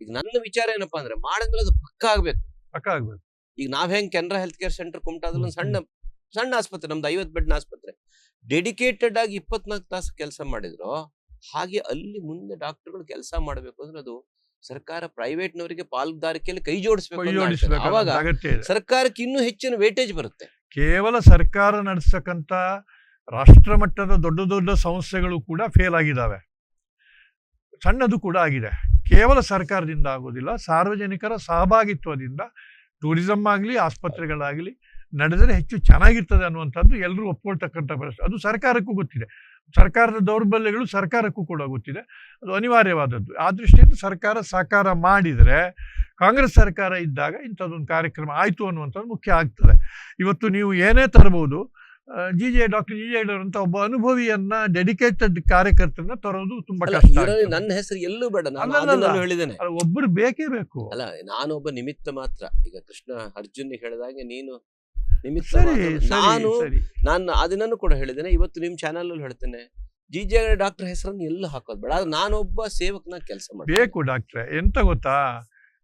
ಈಗ ನನ್ನ ವಿಚಾರ ಏನಪ್ಪಾ ಅಂದ್ರೆ ಮಾಡಿದ್ಮೇಲೆ ಅದು ಪಕ್ಕ ಆಗ್ಬೇಕು. ಪಕ್ಕ ಆಗ್ಬೇಕು. ಈಗ ನಾವ್ ಹೆಂಗ್ ಕೆನರಾ ಹೆಲ್ತ್ ಕೇರ್ ಸೆಂಟರ್ ಕುಮಟಾದಲ್ಲಿ ಒಂದು ಸಣ್ಣ ಸಣ್ಣ ಆಸ್ಪತ್ರೆ ನಮ್ದು ಐವತ್ ಬೆಡ್ ಆಸ್ಪತ್ರೆ ಡೆಡಿಕೇಟೆಡ್ ಆಗಿ ಇಪ್ಪತ್ನಾಲ್ಕು ತಾಸು ಕೆಲಸ ಮಾಡಿದ್ರು ಹಾಗೆ ಅಲ್ಲಿ ಮುಂದೆ ಡಾಕ್ಟರ್ಗಳು ಕೆಲಸ ಮಾಡಬೇಕು ಅಂದ್ರೆ ಅದು ಸರ್ಕಾರ ಪ್ರೈವೇಟ್ ನವರಿಗೆ ಪಾಲುದಾರಿಕೆಯಲ್ಲಿ ಕೈ ಜೋಡಿಸ್ಬೇಕು ಅವಾಗ ಸರ್ಕಾರಕ್ಕೆ ಇನ್ನೂ ಹೆಚ್ಚಿನ ವೇಟೇಜ್ ಬರುತ್ತೆ. ಕೇವಲ ಸರ್ಕಾರ ನಡೆಸ್ತಕ್ಕಂಥ ರಾಷ್ಟ್ರ ಮಟ್ಟದ ದೊಡ್ಡ ದೊಡ್ಡ ಸಂಸ್ಥೆಗಳು ಕೂಡ ಫೇಲ್ ಆಗಿದ್ದಾವೆ ಸಣ್ಣದು ಕೂಡ ಆಗಿದೆ. ಕೇವಲ ಸರ್ಕಾರದಿಂದ ಆಗೋದಿಲ್ಲ, ಸಾರ್ವಜನಿಕರ ಸಹಭಾಗಿತ್ವದಿಂದ ಟೂರಿಸಂ ಆಗಲಿ, ಆಸ್ಪತ್ರೆಗಳಾಗಲಿ ನಡೆದರೆ ಹೆಚ್ಚು ಚೆನ್ನಾಗಿರ್ತದೆ ಅನ್ನುವಂಥದ್ದು ಎಲ್ಲರೂ ಒಪ್ಕೊಳ್ತಕ್ಕಂಥ ಪರಿಸ್ಥಿತಿ ಅದು ಸರ್ಕಾರಕ್ಕೂ ಗೊತ್ತಿದೆ. ಸರ್ಕಾರದ ದೌರ್ಬಲ್ಯಗಳು ಸರ್ಕಾರಕ್ಕೂ ಕೂಡ ಗೊತ್ತಿದೆ. ಅದು ಅನಿವಾರ್ಯವಾದದ್ದು. ಆ ದೃಷ್ಟಿಯಿಂದ ಸರ್ಕಾರ ಸಹಕಾರ ಮಾಡಿದರೆ ಕಾಂಗ್ರೆಸ್ ಸರ್ಕಾರ ಇದ್ದಾಗ ಇಂಥದ್ದೊಂದು ಕಾರ್ಯಕ್ರಮ ಆಯಿತು ಅನ್ನುವಂಥದ್ದು ಮುಖ್ಯ ಆಗ್ತದೆ. ಇವತ್ತು ನೀವು ಏನೇ ತರಬಹುದು G J doctor G J ಅಂತ ಒಬ್ಬ ಅನುಭವಿಯನ್ನ ಡೆಡಿಕೇಟೆಡ್ ಕಾರ್ಯಕರ್ತರನ್ನ ತರೋದು ತುಂಬಾ ಕಷ್ಟ. ನನ್ನ ಹೆಸರು ಎಲ್ಲೂ ಬೇಡ ನಾನು ಹೇಳಿದ್ದೇನೆ. ಒಬ್ಬರು ಬೇಕೇ ಬೇಕು. ಅಲ್ಲ ನಾನೊಬ್ಬ ನಿಮಿತ್ತ ಮಾತ್ರ. ಈಗ ಕೃಷ್ಣ ಅರ್ಜುನ್ ಹೇಳಿದಾಗೆ ನೀನು ನಿಮಿತ್ತ ನಾನು ನಾನು ಅದನ್ನೂ ಕೂಡ ಹೇಳಿದ್ದೇನೆ ಇವತ್ತು ನಿಮ್ ಚಾನಲ್ ಅಲ್ಲಿ ಹೇಳ್ತೇನೆ. ಜಿ ಜೆ ಡಾಕ್ಟರ್ ಹೆಸರನ್ನು ಎಲ್ಲ ಹಾಕೋದು ಬೇಡ. ಆದ್ರೆ ನಾನೊಬ್ಬ ಸೇವಕನ ಕೆಲಸ ಮಾಡಿ ಬೇಕು ಡಾಕ್ಟ್ರೆ. ಎಂತ ಗೊತ್ತಾ?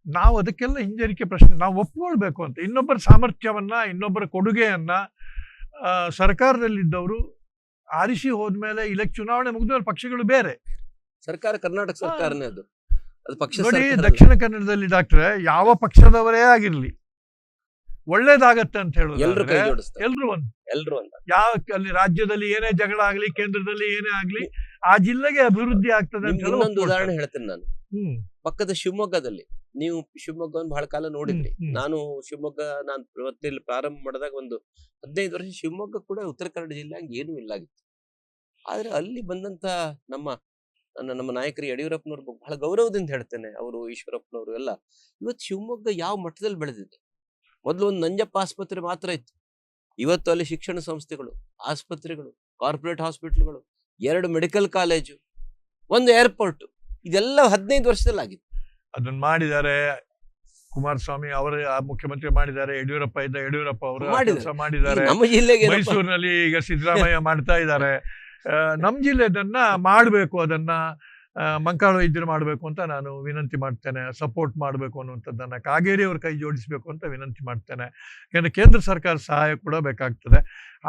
ನಾವು ಅದಕ್ಕೆಲ್ಲ ಹಿಂಜರಿಕೆ ಪ್ರಶ್ನೆ ನಾವು ಒಪ್ಕೊಳ್ಬೇಕು ಅಂತ. ಇನ್ನೊಬ್ಬರ ಸಾಮರ್ಥ್ಯವನ್ನ ಇನ್ನೊಬ್ಬರ ಕೊಡುಗೆಯನ್ನ ಆ, ಸರ್ಕಾರದಲ್ಲಿದ್ದವರು ಆರಿಸಿ ಹೋದ್ಮೇಲೆ ಇಲ್ಲ ಚುನಾವಣೆ ಮುಗಿದ್ಮೇಲೆ ಪಕ್ಷಗಳು ಬೇರೆ. ಸರ್ಕಾರ ಕರ್ನಾಟಕ. ಸರ್ಕಾರನೇ ಅದು. ಅದು ಪಕ್ಷ ನೋಡಿ ದಕ್ಷಿಣ ಕನ್ನಡದಲ್ಲಿ ಡಾಕ್ಟ್ರೆ ಯಾವ ಪಕ್ಷದವರೇ ಆಗಿರಲಿ ಒಳ್ಳೇದಾಗತ್ತೆ ಅಂತ ಎಲ್ರು ಹೇಳೋದು ಜೋಡಿಸ್ತಾರೆ. ಎಲ್ರು ಒಂದು. ಎಲ್ರು ಒಂದು. ಯಾವ ಅಲ್ಲಿ ರಾಜ್ಯದಲ್ಲಿ ಏನೇ ಜಗಳ ಆಗ್ಲಿ ಕೇಂದ್ರದಲ್ಲಿ ಏನೇ ಆಗ್ಲಿ ಆ ಜಿಲ್ಲೆಗೆ ಅಭಿವೃದ್ಧಿ ಆಗ್ತದೆ ಅಂತ ಹೇಳಿ ಉದಾಹರಣೆ ಹೇಳ್ತೇನೆ ನಾನು. ಹ್ಮ್. ಪಕ್ಕದ ಶಿವಮೊಗ್ಗದಲ್ಲಿ. ನೀವು ಶಿವಮೊಗ್ಗವನ್ನು ಬಹಳ ಕಾಲ ನೋಡಿದ್ರಿ. ನಾನು ಶಿವಮೊಗ್ಗ ನಾನು ಇವತ್ತಿಲ್ಲಿ ಪ್ರಾರಂಭ ಮಾಡಿದಾಗ ಒಂದು ಹದಿನೈದು ವರ್ಷ ಶಿವಮೊಗ್ಗ ಕೂಡ ಉತ್ತರ ಕನ್ನಡ ಜಿಲ್ಲೆ ಹಂಗೆ ಏನೂ ಇಲ್ಲಾಗಿತ್ತು ಆದ್ರೆ ಅಲ್ಲಿ ಬಂದಂತ ನಮ್ಮ ನನ್ನ ನಮ್ಮ ನಾಯಕರು ಯಡಿಯೂರಪ್ಪನವ್ರ ಬಹಳ ಗೌರವದಿಂದ ಹೇಳ್ತೇನೆ ಅವರು ಈಶ್ವರಪ್ಪನವರು ಎಲ್ಲ. ಇವತ್ತು ಶಿವಮೊಗ್ಗ ಯಾವ ಮಟ್ಟದಲ್ಲಿ ಬೆಳೆದಿದೆ? ಮೊದಲು ಒಂದು ನಂಜಪ್ಪ ಆಸ್ಪತ್ರೆ ಮಾತ್ರ ಇತ್ತು. ಇವತ್ತು ಅಲ್ಲಿ ಶಿಕ್ಷಣ ಸಂಸ್ಥೆಗಳು ಆಸ್ಪತ್ರೆಗಳು ಕಾರ್ಪೊರೇಟ್ ಹಾಸ್ಪಿಟ್ಲ್ಗಳು ಎರಡು ಮೆಡಿಕಲ್ ಕಾಲೇಜು ಒಂದು ಏರ್ಪೋರ್ಟ್ ಇದೆಲ್ಲ ಹದಿನೈದು ವರ್ಷದಲ್ಲಿ ಆಗಿದೆ ಅದನ್ನ ಮಾಡಿದ್ದಾರೆ ಕುಮಾರಸ್ವಾಮಿ ಅವರ ಆ ಮುಖ್ಯಮಂತ್ರಿ ಮಾಡಿದ್ದಾರೆ ಯಡಿಯೂರಪ್ಪ ಇದ್ದ ಯಡಿಯೂರಪ್ಪ ಅವರು ಮಾಡಿದ್ದಾರೆ. ಕೆಲಸ ಮೈಸೂರಿನಲ್ಲಿ ಈಗ ಸಿದ್ದರಾಮಯ್ಯ (laughs) ಮಾಡ್ತಾ ಇದ್ದಾರೆ. ನಮ್ಮ ನಮ್ ಜಿಲ್ಲೆ ಅದನ್ನ ಮಾಡಬೇಕು ಅದನ್ನ ಮಂಕಾಳು ಮಂಕಾಳ ವೈದ್ಯರು ಮಾಡಬೇಕು ಅಂತ ನಾನು ವಿನಂತಿ ಮಾಡ್ತೇನೆ. ಸಪೋರ್ಟ್ ಮಾಡಬೇಕು ಅನ್ನುವಂಥದ್ದನ್ನ ಕಾಗೇರಿ ಅವ್ರ ಕೈ ಜೋಡಿಸಬೇಕು ಅಂತ ವಿನಂತಿ ಮಾಡ್ತೇನೆ. ಯಾಕಂದ್ರೆ ಕೇಂದ್ರ ಸರ್ಕಾರ ಸಹಾಯ ಕೂಡ ಬೇಕಾಗ್ತದೆ.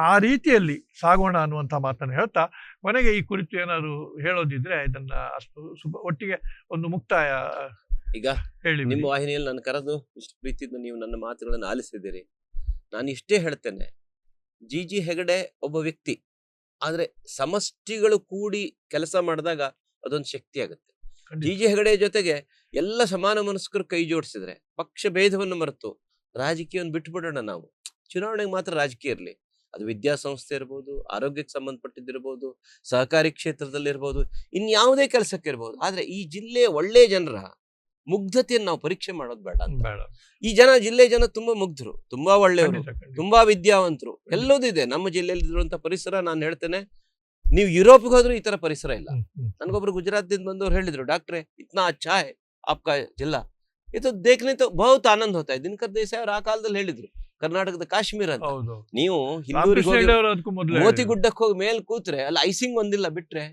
ಆ ರೀತಿಯಲ್ಲಿ ಸಾಗೋಣ ಅನ್ನುವಂಥ ಮಾತನ್ನು ಹೇಳ್ತಾ ಕೊನೆಗೆ ಈ ಕುರಿತು ಏನಾದ್ರು ಹೇಳೋದಿದ್ರೆ ಇದನ್ನ ಅಷ್ಟು ಸುಬ ಒಟ್ಟಿಗೆ ಒಂದು ಮುಕ್ತಾಯ ಈಗ ಹೇಳಿ ನಿಮ್ಮ ವಾಹಿನಿಯಲ್ಲಿ ನಾನು ಕರೆದು ಇಷ್ಟು ಪ್ರೀತಿಯಿಂದ ನೀವು ನನ್ನ ಮಾತುಗಳನ್ನು ಆಲಿಸಿದ್ದೀರಿ. ನಾನು ಇಷ್ಟೇ ಹೇಳ್ತೇನೆ. ಜಿ ಜಿ ಹೆಗಡೆ ಒಬ್ಬ ವ್ಯಕ್ತಿ. ಆದರೆ ಸಮಷ್ಟಿಗಳು ಕೂಡಿ ಕೆಲಸ ಮಾಡಿದಾಗ ಅದೊಂದು ಶಕ್ತಿ ಆಗುತ್ತೆ. ಜಿ ಜಿ ಹೆಗಡೆ ಜೊತೆಗೆ ಎಲ್ಲ ಸಮಾನ ಮನಸ್ಕರು ಕೈ ಜೋಡಿಸಿದ್ರೆ ಪಕ್ಷ ಭೇದವನ್ನು ಮರೆತು ರಾಜಕೀಯವನ್ನು ಬಿಟ್ಟುಬಿಡೋಣ ನಾವು. ಚುನಾವಣೆಗೆ ಮಾತ್ರ ರಾಜಕೀಯ ಇರಲಿ. ಅದು ವಿದ್ಯಾಸಂಸ್ಥೆ ಇರ್ಬೋದು ಆರೋಗ್ಯಕ್ಕೆ ಸಂಬಂಧಪಟ್ಟಿದ್ದಿರ್ಬೋದು ಸಹಕಾರಿ ಕ್ಷೇತ್ರದಲ್ಲಿರ್ಬೋದು ಇನ್ಯಾವುದೇ ಕೆಲಸಕ್ಕೆ ಇರ್ಬೋದು. ಆದರೆ ಈ ಜಿಲ್ಲೆಯ ಒಳ್ಳೆಯ ಜನರ ಮುಗ್ಧತೆಯನ್ನು ನಾವು ಪರೀಕ್ಷೆ ಮಾಡೋದು ಬೇಡ ಅಂತ. ಈ ಜನ ಜಿಲ್ಲೆ ಜನ ತುಂಬಾ ಮುಗ್ಧರು ತುಂಬಾ ಒಳ್ಳೆಯವರು. ತುಂಬಾ ವಿದ್ಯಾವಂತರು. ಎಲ್ಲೋದಿದೆ ಇದೆ. ನಮ್ಮ ಜಿಲ್ಲೆಯಲ್ಲಿ ಇರುವಂತ ಪರಿಸರ ನಾನು ಹೇಳ್ತೇನೆ. ನೀವು ಯುರೋಪ್ಗೆ ಹೋದ್ರೂ ಈ ತರ ಪರಿಸರ ಇಲ್ಲ. ನನ್ಗೊಬ್ರು ಗುಜರಾತ್ದಿಂದ ಬಂದವ್ರು ಹೇಳಿದ್ರು ಡಾಕ್ಟ್ರೆ ಇತ್ನಾ ಅಚ್ಚಾ ಹೈ ಆಪ್ಕಾ ಜಿಲ್ಲಾ. ಇದು ದೇಖನೆ ಬಹುತ್ ಆನಂದ ಹೋತಾ ಇದೆ. ದಿನಕರ್ ದೇಸಾಯಿ ಅವ್ರು ಆ ಕಾಲದಲ್ಲಿ ಹೇಳಿದ್ರು ಕರ್ನಾಟಕದ ಕಾಶ್ಮೀರ ಅಂತ. ನೀವು ಮೋತಿ ಗುಡ್ಡಕ್ಕೆ ಹೋಗಿ ಮೇಲ್ ಕೂತ್ರೆ ಅಲ್ಲಿ ಐಸಿಂಗ್ ಒಂದಿಲ್ಲ ಬಿಟ್ರೆ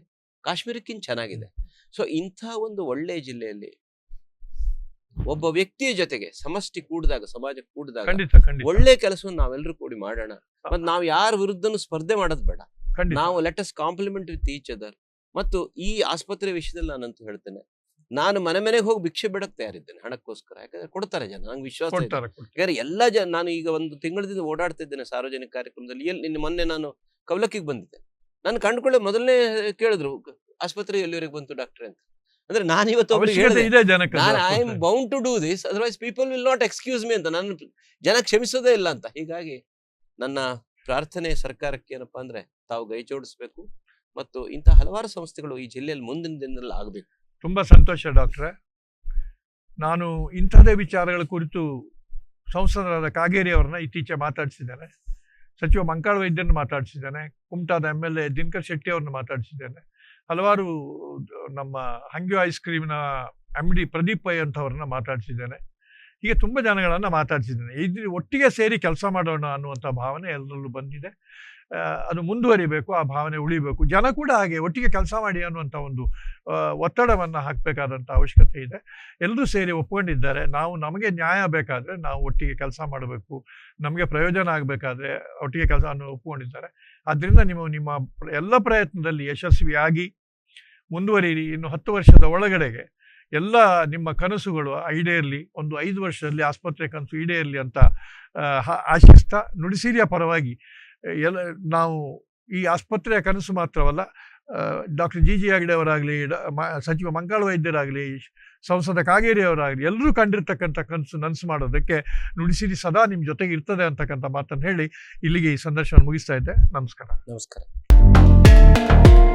ಕಾಶ್ಮೀರಕ್ಕಿಂತ ಚೆನ್ನಾಗಿದೆ. ಸೊ ಇಂಥ ಒಂದು ಒಳ್ಳೆ ಜಿಲ್ಲೆಯಲ್ಲಿ ಒಬ್ಬ ವ್ಯಕ್ತಿಯ ಜೊತೆಗೆ ಸಮಷ್ಟಿ ಕೂಡಿದಾಗ ಸಮಾಜ ಕೂಡಿದಾಗ ಖಂಡಿತ ಖಂಡಿತ. ಒಳ್ಳೆ ಕೆಲಸವನ್ನು ನಾವೆಲ್ಲರೂ ಕೂಡಿ ಮಾಡೋಣ. ಮತ್ತೆ ನಾವು ಯಾರ ವಿರುದ್ಧನೂ ಸ್ಪರ್ಧೆ ಮಾಡೋದು ಬೇಡ. ಖಂಡಿತ. ನಾವು let's compliment with each other ಮತ್ತು ಈ ಆಸ್ಪತ್ರೆ ವಿಷಯದಲ್ಲಿ ನಾನಂತೂ ಹೇಳ್ತೇನೆ ನಾನು ಮನೆ ಮನೆಗೆ ಹೋಗಿ ಭಿಕ್ಷೆ ಬಿಡಕ್ ತಯಾರಿದ್ದೇನೆ ಹಣಕ್ಕೋಸ್ಕರ. ಯಾಕಂದ್ರೆ ಕೊಡ್ತಾರೆ ಜನ ನಂಗೆ ವಿಶ್ವಾಸ ಇದೆ ಕೊಡ್ತಾರೆ ಕೊಡ್ತಾರೆ. ಯಾಕಂದ್ರೆ ಎಲ್ಲ ಜನ ನಾನು ಈಗ ಒಂದು ತಿಂಗಳದಿಂದ ಓಡಾಡ್ತಿದ್ದೇನೆ ಸಾರ್ವಜನಿಕ ಕಾರ್ಯಕ್ರಮದಲ್ಲಿ. ಎಲ್ಲಿ ನಿನ್ನೆ ಮೊನ್ನೆ ನಾನು ಕವಲಕ್ಕಿಗೆ ಬಂದಿದ್ದೆ ನಾನು ಕಂಡುಕೊಳ್ಳೆ ಮೊದಲನೇ ಕೇಳಿದ್ರು ಆಸ್ಪತ್ರೆ ಎಲ್ಲಿವರೆಗೆ ಬಂತು ಡಾಕ್ಟ್ರೆ ಅಂತ. ಅಂದ್ರೆ ನಾನು ಇವತ್ತು I am bound to do this otherwise people will not excuse me ಅಂತ. ನಾನು ಜನ ಕ್ಷಮಿಸೋದೇ ಇಲ್ಲ ಅಂತ. ಹೀಗಾಗಿ ನನ್ನ ಪ್ರಾರ್ಥನೆ ಸರ್ಕಾರಕ್ಕೆ ಏನಪ್ಪಾ ಅಂದ್ರೆ ತಾವು ಗೈ ಜೋಡಿಸ್ಬೇಕು ಮತ್ತು ಇಂತಹ ಹಲವಾರು ಸಂಸ್ಥೆಗಳು ಈ ಜಿಲ್ಲೆಯಲ್ಲಿ ಮುಂದಿನ ದಿನದಲ್ಲಿ ಆಗಬೇಕು. ತುಂಬಾ ಸಂತೋಷ ಡಾಕ್ಟ್ರೆ. ನಾನು ಇಂಥದೇ ವಿಚಾರಗಳ ಕುರಿತು ಸಂಸದರಾದ ಕಾಗೇರಿ ಅವರನ್ನ ಇತ್ತೀಚೆ ಮಾತಾಡಿಸಿದ್ದೇನೆ. ಸಚಿವ ಮಂಕಾಳ ವೈದ್ಯರನ್ನು ಮಾತಾಡಿಸಿದ್ದೇನೆ. ಕುಮಟಾದ M L A Dinakar Shetty ಅವ್ರನ್ನ ಮಾತಾಡಿಸಿದ್ದೇನೆ. ಹಲವಾರು, ನಮ್ಮ ಹಂಗ್ಯು ಐಸ್ ಕ್ರೀಮ್ನ ಎಂ ಡಿ ಪ್ರದೀಪ್ ಪೈ ಅಂಥವ್ರನ್ನ ಮಾತಾಡಿಸಿದ್ದೇನೆ. ಹೀಗೆ ತುಂಬ ಜನಗಳನ್ನು ಮಾತಾಡಿಸಿದ್ದೇನೆ. ಇದ್ರ ಒಟ್ಟಿಗೆ ಸೇರಿ ಕೆಲಸ ಮಾಡೋಣ ಅನ್ನುವಂಥ ಭಾವನೆ ಎಲ್ಲರಲ್ಲೂ ಬಂದಿದೆ. ಅದು ಮುಂದುವರಿಬೇಕು, ಆ ಭಾವನೆ ಉಳಿಬೇಕು. ಜನ ಕೂಡ ಹಾಗೆ ಒಟ್ಟಿಗೆ ಕೆಲಸ ಮಾಡಿ ಅನ್ನುವಂಥ ಒಂದು ಒತ್ತಡವನ್ನು ಹಾಕಬೇಕಾದಂಥ ಅವಶ್ಯಕತೆ ಇದೆ. ಎಲ್ಲರೂ ಸೇರಿ ಒಪ್ಕೊಂಡಿದ್ದಾರೆ. ನಾವು ನಮಗೆ ನ್ಯಾಯ ಬೇಕಾದರೆ ನಾವು ಒಟ್ಟಿಗೆ ಕೆಲಸ ಮಾಡಬೇಕು. ನಮಗೆ ಪ್ರಯೋಜನ ಆಗಬೇಕಾದ್ರೆ ಒಟ್ಟಿಗೆ ಕೆಲಸ ಅನ್ನು ಒಪ್ಕೊಂಡಿದ್ದಾರೆ. ಆದ್ದರಿಂದ ನೀವು ನಿಮ್ಮ ಎಲ್ಲ ಪ್ರಯತ್ನದಲ್ಲಿ ಯಶಸ್ವಿಯಾಗಿ ಮುಂದುವರಿಯಿರಿ ಇನ್ನು ಹತ್ತು ವರ್ಷದ ಒಳಗಡೆಗೆ ಎಲ್ಲ ನಿಮ್ಮ ಕನಸುಗಳು ಈಡೇರಲಿ, ಒಂದು ಐದು ವರ್ಷದಲ್ಲಿ ಆಸ್ಪತ್ರೆ ಕನಸು ಈಡೇರಲಿ ಅಂತ ಆಶಿಸ್ತಾ ನುಡಿಸಿರಿಯ ಪರವಾಗಿ ಎಲ್ಲ, ನಾವು ಈ ಆಸ್ಪತ್ರೆಯ ಕನಸು ಮಾತ್ರವಲ್ಲ ಡಾಕ್ಟರ್ ಜಿ ಜಿ ಹೆಗಡೆ ಅವರಾಗಲಿ ಸಚಿವ ಮಂಕಾಳ ವೈದ್ಯರಾಗಲಿ ಸಂಸದ ಕಾಗೇರಿ ಅವರಾಗಲಿ ಎಲ್ಲರೂ ಕಂಡಿರ್ತಕ್ಕಂಥ ಕನಸು ನನಸು ಮಾಡೋದಕ್ಕೆ ನುಡಿಸಿರಿ ಸದಾ ನಿಮ್ಮ ಜೊತೆಗೆ ಇರ್ತದೆ ಅಂತಕ್ಕಂಥ ಮಾತನ್ನು ಹೇಳಿ ಇಲ್ಲಿಗೆ ಈ ಸಂದರ್ಶನ ಮುಗಿಸ್ತಾ ಇದ್ದೆ. ನಮಸ್ಕಾರ. ನಮಸ್ಕಾರ.